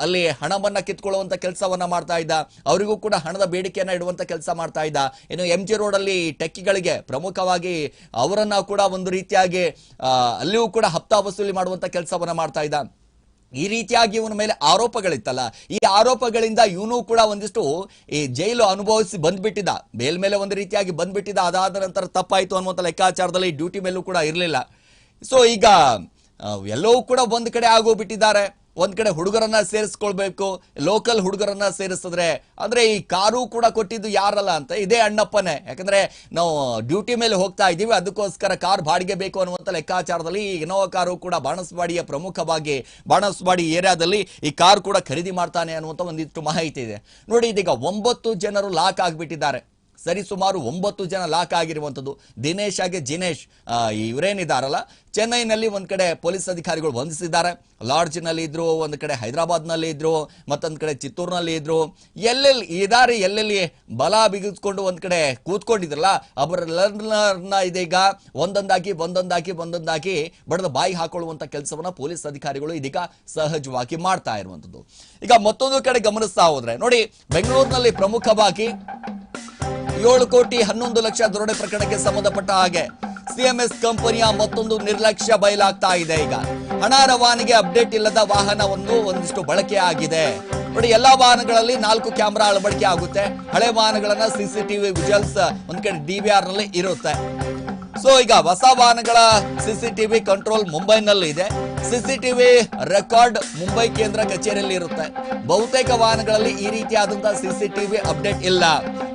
ಅಲ್ಲಿ ಹಣವನ್ನ ಕಿತ್ಕೊಳ್ಳುವಂತ ಕೆಲಸವನ್ನ ಮಾಡ್ತಾ ಇದ್ದ, ಅವರಿಗೂ ಕೂಡ ಹಣದ ಬೇಡಿಕೆಯನ್ನ ಇಡುವಂತ ಕೆಲಸ ಮಾಡ್ತಾ ಇದ್ದ. ಇನ್ನು ಎಂ ಜಿ ರೋಡ್ ಅಲ್ಲಿ ಟೆಕ್ಕಿಗಳಿಗೆ ಪ್ರಮುಖವಾಗಿ ಅವರನ್ನ ಕೂಡ ಒಂದು ರೀತಿಯಾಗಿ ಅಲ್ಲಿಯೂ ಕೂಡ ಹಪ್ತಾ ವಸೂಲಿ ಮಾಡುವಂತ ಕೆಲಸವನ್ನ ಮಾಡ್ತಾ ಇದ್ದ. ಈ ರೀತಿಯಾಗಿ ಇವನ ಮೇಲೆ ಆರೋಪಗಳಿತ್ತಲ್ಲ. ಈ ಆರೋಪಗಳಿಂದ ಇವನು ಕೂಡ ಒಂದಿಷ್ಟು, ಈ ಜೈಲು ಅನುಭವಿಸಿ ಬಂದ್ಬಿಟ್ಟಿದ್ದ. ಮೇಲ್ ಮೇಲೆ ಒಂದು ರೀತಿಯಾಗಿ ಬಂದ್ಬಿಟ್ಟಿದ್ದ, ಅದಾದ ನಂತರ ತಪ್ಪಾಯಿತು ಅನ್ನುವಂಥ ಲೆಕ್ಕಾಚಾರದಲ್ಲಿ ಡ್ಯೂಟಿ ಮೇಲೂ ಕೂಡ ಇರಲಿಲ್ಲ. ಸೊ ಈಗ ಎಲ್ಲವೂ ಕೂಡ ಒಂದ್ ಕಡೆ ಆಗೋಗ್ಬಿಟ್ಟಿದ್ದಾರೆ. ಒಂದ್ ಕಡೆ ಹುಡುಗರನ್ನ ಸೇರಿಸ್ಕೊಳ್ಬೇಕು ಲೋಕಲ್ ಹುಡುಗರನ್ನ ಸೇರಿಸಿದ್ರೆ. ಅಂದ್ರೆ ಈ ಕಾರು ಕೂಡ ಕೊಟ್ಟಿದ್ದು ಯಾರಲ್ಲ ಅಂತ? ಇದೇ ಅಣ್ಣಪ್ಪನೇ. ಯಾಕಂದ್ರೆ ನಾವು ಡ್ಯೂಟಿ ಮೇಲೆ ಹೋಗ್ತಾ ಇದ್ದೀವಿ, ಅದಕ್ಕೋಸ್ಕರ ಕಾರ್ ಬಾಡಿಗೆ ಬೇಕು ಅನ್ನುವಂಥ ಲೆಕ್ಕಾಚಾರದಲ್ಲಿ ಈ ಇನೋವಾ ಕಾರು ಕೂಡ ಬಾಣಸ್ವಾಡಿಯ ಪ್ರಮುಖವಾಗಿ, ಬಾಣಸ್ವಾಡಿ ಏರಿಯಾದಲ್ಲಿ ಈ ಕಾರ್ ಕೂಡ ಖರೀದಿ ಮಾಡ್ತಾನೆ ಅನ್ನುವಂಥ ಒಂದಿಷ್ಟು ಮಾಹಿತಿ ಇದೆ. ನೋಡಿ, ಇದೀಗ ಒಂಬತ್ತು ಜನರು ಲಾಕ್ ಆಗ್ಬಿಟ್ಟಿದ್ದಾರೆ. ಸರಿ ಸುಮಾರು ಒಂಬತ್ತು ಜನ ಲಾಕ್ ಆಗಿರುವಂಥದ್ದು. ದಿನೇಶ್ ಹಾಗೆ ಜಿನೇಶ್ ಇವರೇನಿದ್ದಾರಲ್ಲ ಚೆನ್ನೈನಲ್ಲಿ ಒಂದು ಕಡೆ ಪೊಲೀಸ್ ಅಧಿಕಾರಿಗಳು ಬಂಧಿಸಿದ್ದಾರೆ. ಲಾಡ್ಜ್ನಲ್ಲಿ ಇದ್ರು, ಒಂದು ಕಡೆ ಹೈದರಾಬಾದ್ನಲ್ಲಿ ಇದ್ರು, ಮತ್ತೊಂದು ಕಡೆ ಚಿತ್ತೂರಿನಲ್ಲಿ ಇದ್ರು. ಎಲ್ಲೆಲ್ಲಿ ಇದಾರೆ ಎಲ್ಲೆಲ್ಲಿ ಬಲ ಬಿಗಿಸ್ಕೊಂಡು ಒಂದು ಕಡೆ ಕೂತ್ಕೊಂಡಿದ್ರಲ್ಲ, ಅವರೆಲ್ಲರನ್ನ ಇದೀಗ ಒಂದೊಂದಾಗಿ ಒಂದೊಂದಾಗಿ ಒಂದೊಂದಾಗಿ ಬಡದ ಬಾಯಿ ಹಾಕೊಳ್ಳುವಂಥ ಕೆಲಸವನ್ನ ಪೊಲೀಸ್ ಅಧಿಕಾರಿಗಳು ಇದೀಗ ಸಹಜವಾಗಿ ಮಾಡ್ತಾ ಇರುವಂಥದ್ದು. ಈಗ ಮತ್ತೊಂದು ಕಡೆ ಗಮನಿಸ್ತಾ ಹೋದ್ರೆ, ನೋಡಿ, ಬೆಂಗಳೂರಿನಲ್ಲಿ ಪ್ರಮುಖವಾಗಿ ಏಳು ಕೋಟಿ ಹನ್ನೊಂದು ಲಕ್ಷ ದರೋಡೆ ಪ್ರಕರಣಕ್ಕೆ ಸಂಬಂಧಪಟ್ಟ ಹಾಗೆ ಸಿಎಂಎಸ್ ಕಂಪನಿಯ ಮತ್ತೊಂದು ನಿರ್ಲಕ್ಷ್ಯ ಬಯಲಾಗ್ತಾ ಇದೆ ಈಗ. ಹಣ ರವಾನಿಗೆ ಅಪ್ಡೇಟ್ ಇಲ್ಲದ ವಾಹನ ಒಂದು ಒಂದಿಷ್ಟು ಬಳಕೆ ಆಗಿದೆ. ನೋಡಿ, ಎಲ್ಲಾ ವಾಹನಗಳಲ್ಲಿ ನಾಲ್ಕು ಕ್ಯಾಮೆರಾ ಅಳವಡಿಕೆ ಆಗುತ್ತೆ. ಹಳೆ ವಾಹನಗಳನ್ನ ಸಿಸಿಟಿವಿ ವಿಜುವಲ್ಸ್ ಒಂದ್ ಕಡೆ ಡಿವಿಆರ್ನಲ್ಲಿ ಇರುತ್ತೆ. ಸೊ ಈಗ ಹೊಸ ವಾಹನಗಳ ಸಿಸಿಟಿವಿ ಕಂಟ್ರೋಲ್ ಮುಂಬೈನಲ್ಲಿ ಇದೆ ಸಿಸಿಟಿವಿ ರೆಕಾರ್ಡ್ ಮುಂಬೈ ಕೇಂದ್ರ ಕಚೇರಿಯಲ್ಲಿ ಇರುತ್ತೆ. ಬಹುತೇಕ ವಾಹನಗಳಲ್ಲಿ ಈ ರೀತಿಯಾದಂತಹ ಸಿಸಿಟಿವಿ ಅಪ್ಡೇಟ್ ಇಲ್ಲ.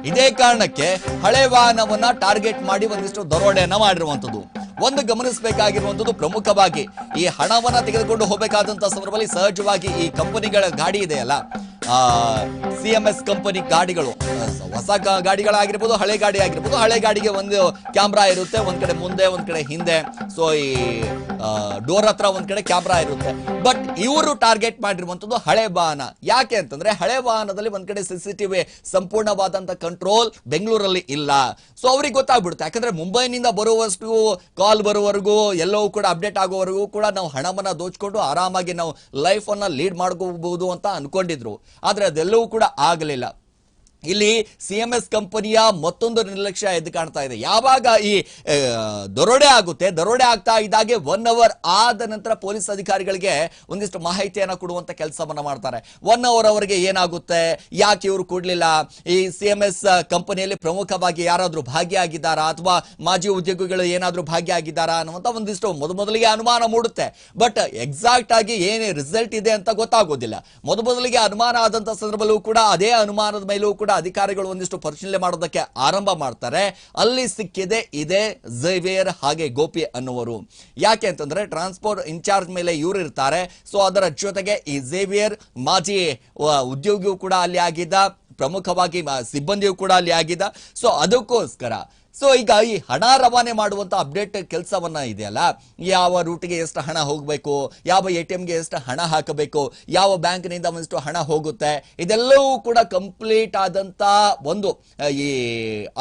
ಇದೇ ಕಾರಣಕ್ಕೆ ಹಳೆ ವಾಹನವನ್ನ ಟಾರ್ಗೆಟ್ ಮಾಡಿ ಒಂದಿಷ್ಟು ದರೋಡೆಯನ್ನ ಮಾಡಿರುವಂತದ್ದು. ಒಂದು ಗಮನಿಸಬೇಕಾಗಿರುವಂತದ್ದು ಪ್ರಮುಖವಾಗಿ ಈ ಹಣವನ್ನ ತೆಗೆದುಕೊಂಡು ಹೋಗಬೇಕಾದಂತಹ ಸಂದರ್ಭದಲ್ಲಿ ಸಹಜವಾಗಿ ಈ ಕಂಪನಿಗಳ ಗಾಡಿ ಇದೆಯಲ್ಲ ಸಿ ಎಂ ಎಸ್ ಕಂಪನಿ ಗಾಡಿಗಳು. ಹೊಸ ಗಾಡಿಗಳಾಗಿರ್ಬೋದು, ಹಳೆ ಗಾಡಿ ಆಗಿರ್ಬೋದು, ಹಳೆ ಗಾಡಿಗೆ ಒಂದು ಕ್ಯಾಮ್ರಾ ಇರುತ್ತೆ, ಒಂದ್ ಕಡೆ ಮುಂದೆ, ಒಂದ್ ಕಡೆ ಹಿಂದೆ. ಸೊ ಈ ಡೋರ್ ಹತ್ರ ಒಂದ್ ಕಡೆ ಕ್ಯಾಮ್ರಾ ಇರುತ್ತೆ. ಬಟ್ ಇವರು ಟಾರ್ಗೆಟ್ ಮಾಡಿರುವಂತದ್ದು ಹಳೆ ವಾಹನ. ಯಾಕೆ ಅಂತಂದ್ರೆ ಹಳೆ ವಾಹನದಲ್ಲಿ ಒಂದ್ ಕಡೆ ಸಿಸಿಟಿವಿ ಸಂಪೂರ್ಣವಾದಂತ ಕಂಟ್ರೋಲ್ ಬೆಂಗಳೂರಲ್ಲಿ ಇಲ್ಲ. ಸೊ ಅವ್ರಿಗೆ ಗೊತ್ತಾಗ್ಬಿಡುತ್ತೆ. ಯಾಕಂದ್ರೆ ಮುಂಬೈನಿಂದ ಬರುವಷ್ಟು ಕಾಲ್ ಬರುವವರೆಗೂ, ಎಲ್ಲವೂ ಕೂಡ ಅಪ್ಡೇಟ್ ಆಗೋವರೆಗೂ ಕೂಡ ನಾವು ಹಣವನ್ನ ದೋಚ್ಕೊಂಡು ಆರಾಮಾಗಿ ನಾವು ಲೈಫ್ ಅನ್ನ ಲೀಡ್ ಮಾಡ್ಕೋಬಹುದು ಅಂತ ಅನ್ಕೊಂಡಿದ್ರು. ಆದ್ರೆ ಅದೆಲ್ಲವೂ ಕೂಡ ಆಗಲಿಲ್ಲ. ಇಲ್ಲಿ ಸಿ ಎಂ ಎಸ್ ಕಂಪನಿಯ ಮತ್ತೊಂದು ನಿರ್ಲಕ್ಷ್ಯ ಎದ್ದು ಕಾಣ್ತಾ ಇದೆ. ಯಾವಾಗ ಈ ದರೋಡೆ ಆಗುತ್ತೆ, ದರೋಡೆ ಆಗ್ತಾ ಇದ್ದಾಗೆ ಒನ್ ಅವರ್ ಆದ ನಂತರ ಪೊಲೀಸ್ ಅಧಿಕಾರಿಗಳಿಗೆ ಒಂದಿಷ್ಟು ಮಾಹಿತಿಯನ್ನು ಕೊಡುವಂತ ಕೆಲಸವನ್ನ ಮಾಡ್ತಾರೆ. ಒನ್ ಅವರ್ ಅವರಿಗೆ ಏನಾಗುತ್ತೆ, ಯಾಕೆ ಇವರು ಕೊಡ್ಲಿಲ್ಲ? ಈ ಸಿ ಎಂ ಎಸ್ ಕಂಪನಿಯಲ್ಲಿ ಪ್ರಮುಖವಾಗಿ ಯಾರಾದರೂ ಭಾಗಿಯಾಗಿದ್ದಾರಾ? ಅಥವಾ ಮಾಜಿ ಉದ್ಯೋಗಿಗಳು ಏನಾದರೂ ಭಾಗಿಯಾಗಿದ್ದಾರಾ ಅನ್ನುವಂಥ ಒಂದಿಷ್ಟು ಮೊದಮೊದಲಿಗೆ ಅನುಮಾನ ಮೂಡುತ್ತೆ. ಬಟ್ ಎಕ್ಸಾಕ್ಟ್ ಆಗಿ ಏನೇ ರಿಸಲ್ಟ್ ಇದೆ ಅಂತ ಗೊತ್ತಾಗೋದಿಲ್ಲ. ಮೊದಮೊದಲಿಗೆ ಅನುಮಾನ ಆದಂಥ ಸಂದರ್ಭದಲ್ಲೂ ಕೂಡ, ಅದೇ ಅನುಮಾನದ ಮೇಲೂ ಕೂಡ ಅಧಿಕಾರಿಗಳು ಒಂದಿಷ್ಟು ಪರಿಶೀಲನೆ ಮಾಡೋದಕ್ಕೆ ಆರಂಭ ಮಾಡ್ತಾರೆ. ಅಲ್ಲಿ ಸಿಕ್ಕಿದೆ, ಇದೆ ಝೇವಿಯರ್ ಹಾಗೆ ಗೋಪಿ ಅನ್ನುವರು. ಯಾಕೆ ಅಂತಂದ್ರೆ ಟ್ರಾನ್ಸ್ಪೋರ್ಟ್ ಇನ್ಚಾರ್ಜ್ ಮೇಲೆ ಇವರು ಇರ್ತಾರೆ. ಸೊ, ಅದರ ಜೊತೆಗೆ ಈ ಝೇವಿಯರ್ ಮಾಜಿ ಉದ್ಯೋಗಿಯೂ ಕೂಡ ಅಲ್ಲಿ ಆಗಿದ್ದ, ಪ್ರಮುಖವಾಗಿ ಸಿಬ್ಬಂದಿಯೂ ಕೂಡ ಅಲ್ಲಿ ಆಗಿದ್ದ. ಸೊ, ಅದಕ್ಕೋಸ್ಕರ ಸೊ ಈಗ ಈ ಹಣ ರವಾನೆ ಮಾಡುವಂಥ ಅಪ್ಡೇಟ್ ಕೆಲಸವನ್ನ ಇದೆಯಲ್ಲ? ಯಾವ ರೂಟಿಗೆ ಎಷ್ಟು ಹಣ ಹೋಗಬೇಕು? ಯಾವ ಎ ಟಿ ಎಮ್ಗೆ ಎಷ್ಟು ಹಣ ಹಾಕಬೇಕು? ಯಾವ ಬ್ಯಾಂಕ್ನಿಂದ ಒಂದಿಷ್ಟು ಹಣ ಹೋಗುತ್ತೆ? ಇದೆಲ್ಲವೂ ಕೂಡ ಕಂಪ್ಲೀಟ್ ಆದಂಥ ಒಂದು ಈ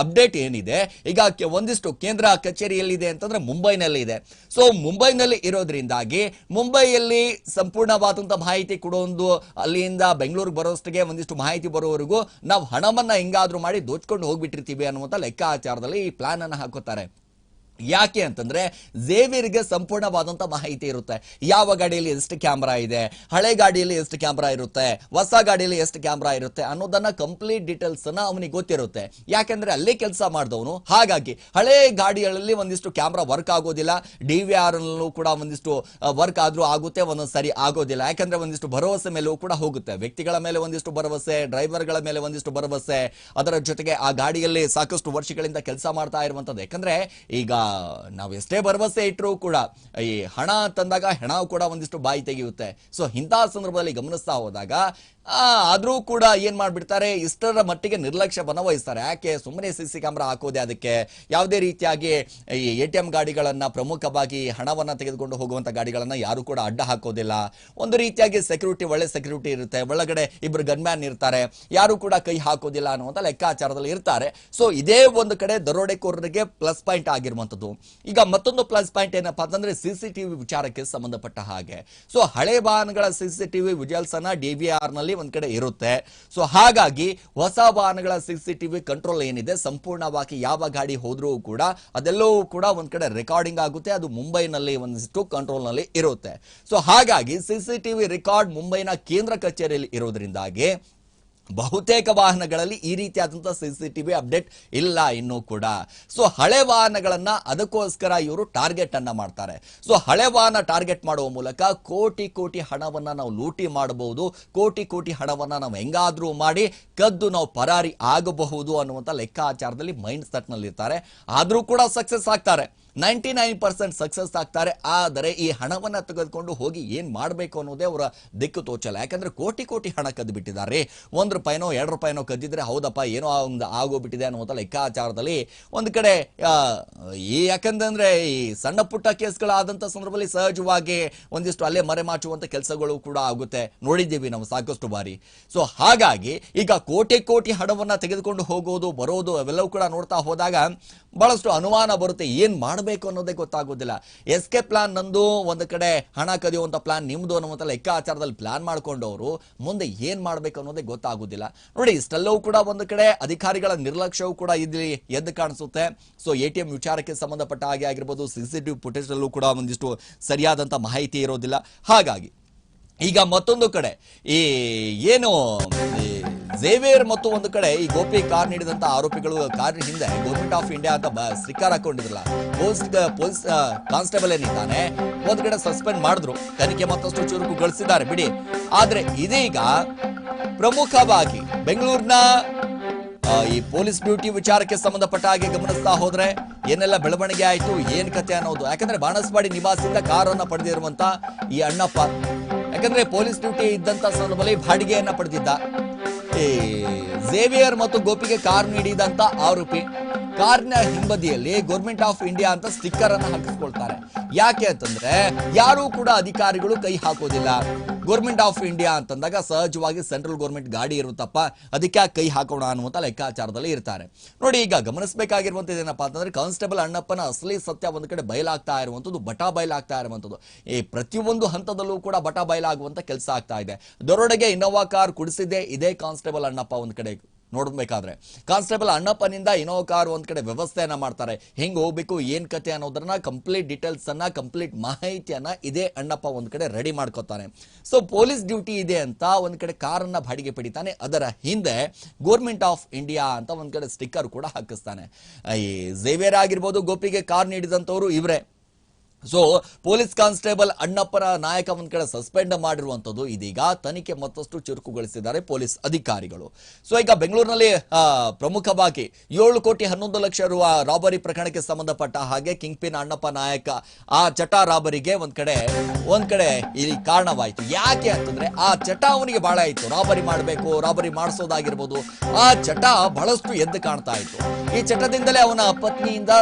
ಅಪ್ಡೇಟ್ ಏನಿದೆ? ಈಗ ಒಂದಿಷ್ಟು ಕೇಂದ್ರ ಕಚೇರಿಯಲ್ಲಿದೆ ಅಂತಂದ್ರೆ ಮುಂಬೈನಲ್ಲಿ ಇದೆ. ಸೊ ಮುಂಬೈನಲ್ಲಿ ಇರೋದ್ರಿಂದಾಗಿ ಮುಂಬೈಯಲ್ಲಿ ಸಂಪೂರ್ಣವಾದಂಥ ಮಾಹಿತಿ ಕೊಡೋ ಒಂದು, ಅಲ್ಲಿಂದ ಬೆಂಗಳೂರಿಗೆ ಬರೋಷ್ಟಿಗೆ ಒಂದಿಷ್ಟು ಮಾಹಿತಿ ಬರೋವರೆಗೂ ನಾವು ಹಣವನ್ನು ಹೆಂಗಾದರೂ ಮಾಡಿ ದೋಚ್ಕೊಂಡು ಹೋಗ್ಬಿಟ್ಟಿರ್ತೀವಿ ಅನ್ನುವಂಥ ಲೆಕ್ಕಾಚಾರದಲ್ಲಿ ಈ ಪ್ಲಾನ್ ಅನ್ನು ಹಾಕೋತಾರೆ. ಯಾಕೆ ಅಂತಂದ್ರೆ ಝೇವಿಯರ್ಗೆ ಸಂಪೂರ್ಣವಾದಂತ ಮಾಹಿತಿ ಇರುತ್ತೆ. ಯಾವ ಗಾಡಿಯಲ್ಲಿ ಎಷ್ಟು ಕ್ಯಾಮ್ರಾ ಇದೆ, ಹಳೆ ಗಾಡಿಯಲ್ಲಿ ಎಷ್ಟು ಕ್ಯಾಮ್ರಾ ಇರುತ್ತೆ, ಹೊಸ ಗಾಡಿಯಲ್ಲಿ ಎಷ್ಟು ಕ್ಯಾಮ್ರಾ ಇರುತ್ತೆ ಅನ್ನೋದನ್ನ ಕಂಪ್ಲೀಟ್ ಡೀಟೇಲ್ಸ್ ಅನ್ನ ಅವನಿಗೆ ಗೊತ್ತಿರುತ್ತೆ. ಯಾಕೆಂದ್ರೆ ಅಲ್ಲೇ ಕೆಲಸ ಮಾಡಿದವನು. ಹಾಗಾಗಿ ಹಳೆ ಗಾಡಿಗಳಲ್ಲಿ ಒಂದಿಷ್ಟು ಕ್ಯಾಮ್ರಾ ವರ್ಕ್ ಆಗೋದಿಲ್ಲ. ಡಿ ವಿ ಆರ್ ಅಲ್ಲೂ ಕೂಡ ಒಂದಿಷ್ಟು ವರ್ಕ್ ಆದ್ರೂ ಆಗುತ್ತೆ, ಒಂದೊಂದು ಸರಿ ಆಗೋದಿಲ್ಲ. ಯಾಕಂದ್ರೆ ಒಂದಿಷ್ಟು ಭರವಸೆ ಮೇಲೂ ಕೂಡ ಹೋಗುತ್ತೆ. ವ್ಯಕ್ತಿಗಳ ಮೇಲೆ ಒಂದಿಷ್ಟು ಭರವಸೆ ಡ್ರೈವರ್ಗಳ ಮೇಲೆ ಒಂದಿಷ್ಟು ಭರವಸೆ. ಅದರ ಜೊತೆಗೆ ಆ ಗಾಡಿಯಲ್ಲಿ ಸಾಕಷ್ಟು ವರ್ಷಗಳಿಂದ ಕೆಲಸ ಮಾಡ್ತಾ ಇರುವಂತದ್ದು. ಯಾಕಂದ್ರೆ ಈಗ ನಾವು ಎಷ್ಟೇ ಭರವಸೆ ಇಟ್ಟರೂ ಕೂಡ ಈ ಹಣ ತಂದಾಗ ಹೆಣ ಕೂಡ ಒಂದಿಷ್ಟು ಬಾಯಿ ತೆಗೆಯುತ್ತೆ. ಸೊ ಇಂತಹ ಸಂದರ್ಭದಲ್ಲಿ ಗಮನಿಸ್ತಾ ಹೋದಾಗ ಆದ್ರೂ ಕೂಡ ಏನ್ ಮಾಡ್ಬಿಡ್ತಾರೆ? ಇಷ್ಟರ ಮಟ್ಟಿಗೆ ನಿರ್ಲಕ್ಷ್ಯವನ್ನು ವಹಿಸ್ತಾರೆ. ಯಾಕೆ? ಸುಮ್ಮನೆ ಸಿ ಸಿ ಕ್ಯಾಮ್ರಾ ಹಾಕೋದೆ ಅದಕ್ಕೆ. ಯಾವುದೇ ರೀತಿಯಾಗಿ ಈ ಎ ಟಿ ಎಂ ಗಾಡಿಗಳನ್ನ ಪ್ರಮುಖವಾಗಿ ಹಣವನ್ನು ತೆಗೆದುಕೊಂಡು ಹೋಗುವಂತ ಗಾಡಿಗಳನ್ನ ಯಾರು ಕೂಡ ಅಡ್ಡ ಹಾಕೋದಿಲ್ಲ. ಒಂದು ರೀತಿಯಾಗಿ ಸೆಕ್ಯೂರಿಟಿ ಒಳ್ಳೆ ಸೆಕ್ಯೂರಿಟಿ ಇರುತ್ತೆ. ಒಳಗಡೆ ಇಬ್ಬರು ಗನ್ಮ್ಯಾನ್ ಇರ್ತಾರೆ. ಯಾರು ಕೂಡ ಕೈ ಹಾಕೋದಿಲ್ಲ ಅನ್ನುವಂಥ ಲೆಕ್ಕಾಚಾರದಲ್ಲಿ ಇರ್ತಾರೆ. ಸೊ ಇದೇ ಒಂದು ಕಡೆ ದರೋಡೆಕೋರರಿಗೆ ಪ್ಲಸ್ ಪಾಯಿಂಟ್ ಆಗಿರುವಂಥದ್ದು. ಈಗ ಮತ್ತೊಂದು ಪ್ಲಸ್ ಪಾಯಿಂಟ್ ಏನಪ್ಪಾ ಅಂತಂದರೆ ಸಿ ಸಿ ಟಿವಿ ವಿಚಾರಕ್ಕೆ ಸಂಬಂಧಪಟ್ಟ ಹಾಗೆ. ಸೊ ಹಳೆ ವಾಹನಗಳ ಸಿ ಸಿ ಟಿ ವಿ ವಿಜಲ್ಸನ್ನು ಡಿ ವಿ ಆರ್ ಒಂದ್ ಕಡೆ ಇರುತ್ತೆ. ಸೊ ಹಾಗಾಗಿ ಹೊಸ ವಾಹನಗಳ ಸಿ ಸಿ ಟಿವಿ ಕಂಟ್ರೋಲ್ ಏನಿದೆ, ಸಂಪೂರ್ಣವಾಗಿ ಯಾವ ಗಾಡಿ ಹೋದ್ರೂ ಕೂಡ ಅದೆಲ್ಲವೂ ಕೂಡ ಒಂದ್ ಕಡೆ ರೆಕಾರ್ಡಿಂಗ್ ಆಗುತ್ತೆ, ಅದು ಮುಂಬೈನಲ್ಲಿ ಒಂದಿಷ್ಟು ಕಂಟ್ರೋಲ್ನಲ್ಲಿ ಇರುತ್ತೆ. ಸೊ ಹಾಗಾಗಿ ಸಿ ಸಿ ಟಿವಿ ರೆಕಾರ್ಡ್ ಮುಂಬೈನ ಕೇಂದ್ರ ಕಚೇರಿಯಲ್ಲಿ ಇರೋದ್ರಿಂದಾಗಿ ಬಹುತೇಕ ವಾಹನಗಳಲ್ಲಿ ಈ ರೀತಿಯಾದಂತಹ ಸಿಸಿಟಿವಿ ಅಪ್ಡೇಟ್ ಇಲ್ಲ ಇನ್ನೂ ಕೂಡ. ಸೊ ಹಳೆ ವಾಹನಗಳನ್ನ ಅದಕ್ಕೋಸ್ಕರ ಇವರು ಟಾರ್ಗೆಟ್ ಅನ್ನ ಮಾಡ್ತಾರೆ. ಸೊ ಹಳೆ ವಾಹನ ಟಾರ್ಗೆಟ್ ಮಾಡುವ ಮೂಲಕ ಕೋಟಿ ಕೋಟಿ ಹಣವನ್ನ ನಾವು ಲೂಟಿ ಮಾಡಬಹುದು. ಕೋಟಿ ಕೋಟಿ ಹಣವನ್ನ ನಾವು ಹೆಂಗಾದ್ರೂ ಮಾಡಿ ಕದ್ದು ನಾವು ಪರಾರಿ ಆಗಬಹುದು ಅನ್ನುವಂಥ ಲೆಕ್ಕಾಚಾರದಲ್ಲಿ ಮೈಂಡ್ ಸೆಟ್ನಲ್ಲಿ ಇರ್ತಾರೆ ಆದ್ರೂ ಕೂಡ ಸಕ್ಸಸ್ ಆಗ್ತಾರೆ. ನೈಂಟಿ ನೈನ್ ಪರ್ಸೆಂಟ್ ಸಕ್ಸಸ್ ಆಗ್ತಾರೆ, ಆದರೆ ಈ ಹಣವನ್ನ ತೆಗೆದುಕೊಂಡು ಹೋಗಿ ಏನು ಮಾಡಬೇಕು ಅನ್ನೋದೇ ಅವರ ದಿಕ್ಕು ತೋಚಲ್ಲ. ಯಾಕಂದ್ರೆ ಕೋಟಿ ಕೋಟಿ ಹಣ ಕದ್ದು ಬಿಟ್ಟಿದ್ದಾರೆ ಒಂದ್ ರೂಪಾಯಿನೋ ಎರಡು ರೂಪಾಯಿನೋ ಕದ್ದಿದ್ರೆ ಹೌದಪ್ಪ, ಏನೋ ಒಂದು ಆಗೋಗ್ಬಿಟ್ಟಿದೆ ಅನ್ನುವಂಥ ಲೆಕ್ಕಾಚಾರದಲ್ಲಿ ಒಂದು ಕಡೆ ಈ ಯಾಕಂದ್ರೆ ಈ ಸಣ್ಣ ಪುಟ್ಟ ಕೇಸ್ಗಳಾದಂಥ ಸಂದರ್ಭದಲ್ಲಿ ಸಹಜವಾಗಿ ಒಂದಿಷ್ಟು ಅಲ್ಲೇ ಮರೆಮಾಚುವಂತ ಕೆಲಸಗಳು ಕೂಡ ಆಗುತ್ತೆ. ನೋಡಿದ್ದೀವಿ ನಾವು ಸಾಕಷ್ಟು ಬಾರಿ. ಸೊ ಹಾಗಾಗಿ ಈಗ ಕೋಟಿ ಕೋಟಿ ಹಣವನ್ನ ತೆಗೆದುಕೊಂಡು ಹೋಗೋದು, ಬರೋದು, ಅವೆಲ್ಲವೂ ಕೂಡ ನೋಡ್ತಾ ಹೋದಾಗ ಬಹಳಷ್ಟು ಅನುಮಾನ ಬರುತ್ತೆ. ಏನು ಮಾಡಬೇಕು? ಅನ್ನೋದೇ ಗೊತ್ತಾಗೋದಿಲ್ಲ. ಎಸ್ಕೆ ಪ್ಲಾನ್ ನಂದು, ಒಂದು ಕಡೆ ಹಣ ಕದಿಯುವಂಥ ಪ್ಲಾನ್ ನಿಮ್ಮದು ಅನ್ನುವಂಥ ಲೆಕ್ಕಾಚಾರದಲ್ಲಿ ಪ್ಲಾನ್ ಮಾಡಿಕೊಂಡವರು, ಮುಂದೆ ಏನು ಮಾಡಬೇಕು ಅನ್ನೋದೇ ಗೊತ್ತಾಗೋದಿಲ್ಲ. ನೋಡಿ, ಇಷ್ಟೆಲ್ಲವೂ ಕೂಡ ಒಂದು ಕಡೆ ಅಧಿಕಾರಿಗಳ ನಿರ್ಲಕ್ಷ್ಯವೂ ಕೂಡ ಇಲ್ಲಿ ಎದ್ದು ಕಾಣಿಸುತ್ತೆ. ಸೊ ಎ ಟಿ ಎಂ ವಿಚಾರಕ್ಕೆ ಸಂಬಂಧಪಟ್ಟ ಹಾಗೆ ಆಗಿರ್ಬೋದು, ಸಿ ಸಿ ಟಿ ವಿ ಕೂಡ ಒಂದಿಷ್ಟು ಸರಿಯಾದಂಥ ಮಾಹಿತಿ ಇರೋದಿಲ್ಲ. ಹಾಗಾಗಿ, ಈಗ ಮತ್ತೊಂದು ಕಡೆ, ಈ, ಏನು ಝೇವಿಯರ್ ಮತ್ತು ಒಂದು ಕಡೆ ಈ ಗೋಪಿ ಕಾರ್ ನೀಡಿದಂತ ಆರೋಪಿಗಳು ಕಾರ್ ಹಿಂದೆ ಗೌರ್ಮೆಂಟ್ ಆಫ್ ಇಂಡಿಯಾ ಅಂತ ಸ್ಟಿಕ್ಕರ್ ಹಾಕೊಂಡಿದ್ರಲ್ಲ. ಪೊಲೀಸ್ ಪೊಲೀಸ್ ಕಾನ್ಸ್ಟೇಬಲ್ ಏನಿದ್ದಾನೆ, ಒಂದು ಕಡೆ ಸಸ್ಪೆಂಡ್ ಮಾಡಿದ್ರು. ತನಿಖೆ ಮತ್ತಷ್ಟು ಚುರುಕುಗೊಳಿಸಿದ್ದಾರೆ ಬಿಡಿ. ಆದ್ರೆ ಇದೀಗ ಪ್ರಮುಖವಾಗಿ ಬೆಂಗಳೂರಿನ ಈ ಪೊಲೀಸ್ ಡ್ಯೂಟಿ ವಿಚಾರಕ್ಕೆ ಸಂಬಂಧಪಟ್ಟ ಹಾಗೆ ಗಮನಿಸ್ತಾ ಹೋದ್ರೆ ಏನೆಲ್ಲ ಬೆಳವಣಿಗೆ ಆಯಿತು, ಏನ್ ಕತೆ ಅನ್ನೋದು. ಯಾಕಂದ್ರೆ ಬಾಣಸ್ವಾಡಿ ನಿವಾಸದಿಂದ ಕಾರನ್ನು ಪಡೆದಿರುವಂತ ಈ ಅಣ್ಣಪ್ಪ. ಯಾಕಂದ್ರೆ ಪೊಲೀಸ್ ಡ್ಯೂಟಿ ಇದ್ದಂತ ಸಂದರ್ಭದಲ್ಲಿ ಬಾಡಿಗೆಯನ್ನ ಪಡೆದಿದ್ದ. ಈ ಝೇವಿಯರ್ ಮತ್ತು ಗೋಪಿಗೆ ಕಾರ್ ನೀಡಿದಂತ ಆರೋಪಿ. ಕಾರ್ನ ಹಿಂಬದಿಯಲ್ಲಿ ಗೌರ್ಮೆಂಟ್ ಆಫ್ ಇಂಡಿಯಾ ಅಂತ ಸ್ಟಿಕ್ಕರ್ ಅನ್ನ ಹಾಕಿಸ್ಕೊಳ್ತಾರೆ. ಯಾಕೆ ಅಂತಂದ್ರೆ ಯಾರು ಕೂಡ ಅಧಿಕಾರಿಗಳು ಕೈ ಹಾಕೋದಿಲ್ಲ. ಗೌರ್ಮೆಂಟ್ ಆಫ್ ಇಂಡಿಯಾ ಅಂತಂದಾಗ ಸಹಜವಾಗಿ ಸೆಂಟ್ರಲ್ ಗೌರ್ಮೆಂಟ್ ಗಾಡಿ ಇರುತ್ತಪ್ಪ, ಅದಕ್ಕೆ ಕೈ ಹಾಕೋಣ ಅನ್ನುವಂಥ ಲೆಕ್ಕಾಚಾರದಲ್ಲಿ ಇರ್ತಾರೆ. ನೋಡಿ ಈಗ ಗಮನಿಸಬೇಕಾಗಿರುವಂಥದ್ದು ಏನಪ್ಪಾ ಅಂತಂದ್ರೆ ಕಾನ್ಸ್ಟೇಬಲ್ ಅಣ್ಣಪ್ಪನ ಅಸಲಿ ಸತ್ಯ ಒಂದು ಕಡೆ ಬಯಲಾಗ್ತಾ ಇರುವಂಥದ್ದು, ಬಟಾ ಬಯಲಾಗ್ತಾ ಇರುವಂಥದ್ದು. ಈ ಪ್ರತಿಯೊಂದು ಹಂತದಲ್ಲೂ ಕೂಡ ಬಟಾ ಬಯಲಾಗುವಂತ ಕೆಲಸ ಆಗ್ತಾ ಇದೆ. ದರೋಡೆಗೆ ಇನೋವಾ ಕಾರ್ ಕುಡಿಸಿದ್ದೆ ಇದೇ ಕಾನ್ಸ್ಟೇಬಲ್ ಅಣ್ಣಪ್ಪ ಒಂದು ಕಡೆ ನೋಡ್ಬೇಕಾದ್ರೆ. ಕಾನ್ಸ್ಟೇಬಲ್ ಅಣ್ಣಪ್ಪನಿಂದ ಇನೋ ಕಾರ್ ಒಂದ್ ಕಡೆ ವ್ಯವಸ್ಥೆಯನ್ನ ಮಾಡ್ತಾರೆ. ಹೆಂಗ್ ಹೋಗ್ಬೇಕು, ಏನ್ ಕತೆ ಅನ್ನೋದನ್ನ ಕಂಪ್ಲೀಟ್ ಡೀಟೇಲ್ಸ್ ಅನ್ನ, ಕಂಪ್ಲೀಟ್ ಮಾಹಿತಿಯನ್ನ ಇದೇ ಅಣ್ಣಪ್ಪ ಒಂದ್ ಕಡೆ ರೆಡಿ ಮಾಡ್ಕೋತಾನೆ. ಸೊ, ಪೊಲೀಸ್ ಡ್ಯೂಟಿ ಇದೆ ಅಂತ ಒಂದ್ ಕಡೆ ಕಾರನ್ನ ಬಾಡಿಗೆ ಪಡಿತಾನೆ. ಅದರ ಹಿಂದೆ ಗೋರ್ಮೆಂಟ್ ಆಫ್ ಇಂಡಿಯಾ ಅಂತ ಒಂದ್ ಕಡೆ ಸ್ಟಿಕ್ಕರ್ ಕೂಡ ಹಾಕಿಸ್ತಾನೆ. ಈ ಝೇವಿಯರ್ ಆಗಿರ್ಬೋದು, ಗೋಪಿಗೆ ಕಾರ್ ನೀಡಿದಂತವ್ರು ಇವರೇ. ಸೊ ಪೊಲೀಸ್ ಕಾನ್ಸ್ಟೇಬಲ್ ಅಣ್ಣಪ್ಪರ ನಾಯಕ ಒಂದ್ ಕಡೆ ಸಸ್ಪೆಂಡ್ ಮಾಡಿರುವಂತದ್ದು ಇದೀಗ. ತನಿಖೆ ಮತ್ತಷ್ಟು ಚುರುಕುಗೊಳಿಸಿದ್ದಾರೆ ಪೊಲೀಸ್ ಅಧಿಕಾರಿಗಳು. ಸೊ ಈಗ ಬೆಂಗಳೂರಿನಲ್ಲಿ ಪ್ರಮುಖವಾಗಿ ಏಳು ಕೋಟಿ ಹನ್ನೊಂದು ಲಕ್ಷ ರು ರಾಬರಿ ಪ್ರಕರಣಕ್ಕೆ ಸಂಬಂಧಪಟ್ಟ ಹಾಗೆ ಕಿಂಗ್ ಪಿನ್ ಅಣ್ಣಪ್ಪ ನಾಯಕ ಆ ಚಟ ರಾಬರಿಗೆ ಒಂದ್ ಕಡೆ ಒಂದ್ ಕಡೆ ಇಲ್ಲಿ ಕಾರಣವಾಯ್ತು. ಯಾಕೆ ಅಂತಂದ್ರೆ ಆ ಚಟ ಅವನಿಗೆ ಬಹಳ ಇತ್ತು ರಾಬರಿ ಮಾಡಬೇಕು ರಾಬರಿ ಮಾಡಿಸೋದಾಗಿರ್ಬೋದು. ಆ ಚಟ ಬಹಳಷ್ಟು ಎದ್ದು ಕಾಣ್ತಾ ಇತ್ತು. ಈ ಚಟದಿಂದಲೇ ಅವನ ಪತ್ನಿಯಿಂದ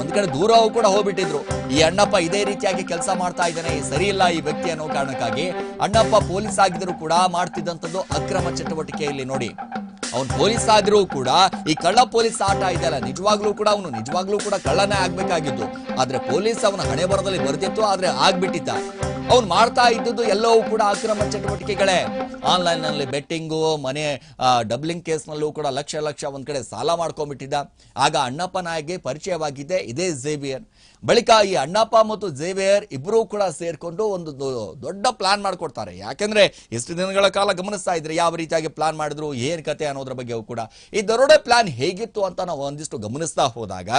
ಒಂದ್ ಕಡೆ ದೂರವೂ ಕೂಡ ಹೋಗ್ಬಿಟ್ಟಿದ್ರು. ಅಣ್ಣಪ್ಪ ಇದೇ ರೀತಿಯಾಗಿ ಕೆಲಸ ಮಾಡ್ತಾ ಇದ್ದಾನೆ ಸರಿ ಈ ವ್ಯಕ್ತಿ ಅನ್ನೋ ಕಾರಣಕ್ಕಾಗಿ. ಅಣ್ಣಪ್ಪ ಪೊಲೀಸ್ ಆಗಿದ್ರು ಕೂಡ ಮಾಡ್ತಿದ್ದಂಥದ್ದು ಅಕ್ರಮ ಚಟುವಟಿಕೆ ಇಲ್ಲಿ ನೋಡಿ. ಅವನ್ ಪೊಲೀಸ್ ಆದ್ರೂ ಕೂಡ ಈ ಕಳ್ಳ ಪೊಲೀಸ್ ಆಟ ಇದೆಯಲ್ಲ ನಿಜವಾಗ್ಲೂ ಕೂಡ ಅವನು, ನಿಜವಾಗ್ಲೂ ಕೂಡ ಕಳ್ಳನೇ ಆಗ್ಬೇಕಾಗಿದ್ದು. ಆದ್ರೆ ಪೊಲೀಸ್ ಅವನ ಹಣೆ ಬರದಲ್ಲಿ ಬರ್ದಿತ್ತು, ಆದ್ರೆ ಆಗ್ಬಿಟ್ಟಿದ್ದ. ಅವ್ನು ಮಾಡ್ತಾ ಇದ್ದದ್ದು ಎಲ್ಲವೂ ಕೂಡ ಅಕ್ರಮ ಚಟುವಟಿಕೆಗಳೇ. ಆನ್ಲೈನ್ನಲ್ಲಿ ಬೆಟ್ಟಿಂಗು, ಮನೆ ಡಬ್ಲಿಂಗ್ ಕೇಸ್ನಲ್ಲೂ ಕೂಡ ಲಕ್ಷ ಲಕ್ಷ ಒಂದ್ ಕಡೆ ಸಾಲ ಮಾಡ್ಕೊಂಡ್ಬಿಟ್ಟಿದ್ದ. ಆಗ ಅಣ್ಣಪ್ಪ ನಾಯ್ಗೆ ಪರಿಚಯವಾಗಿದ್ದೆ ಇದೇ ಝೇವಿಯರ್ ಬಳಿಕ ಈ ಅಣ್ಣಪ್ಪ ಮತ್ತು ಝೇವಿಯರ್ ಇಬ್ಬರೂ ಕೂಡ ಸೇರ್ಕೊಂಡು ಒಂದು ದೊಡ್ಡ ಪ್ಲಾನ್ ಮಾಡ್ಕೊಡ್ತಾರೆ. ಯಾಕೆಂದ್ರೆ ಇಷ್ಟು ದಿನಗಳ ಕಾಲ ಗಮನಿಸ್ತಾ ಇದ್ರೆ ಯಾವ ರೀತಿಯಾಗಿ ಪ್ಲಾನ್ ಮಾಡಿದ್ರು, ಏನ್ ಕತೆ ಅನ್ನೋದ್ರ ಬಗ್ಗೆಯೂ ಕೂಡ. ಈ ದರೋಡೆ ಪ್ಲಾನ್ ಹೇಗಿತ್ತು ಅಂತ ನಾವು ಒಂದಿಷ್ಟು ಗಮನಿಸ್ತಾ ಹೋದಾಗ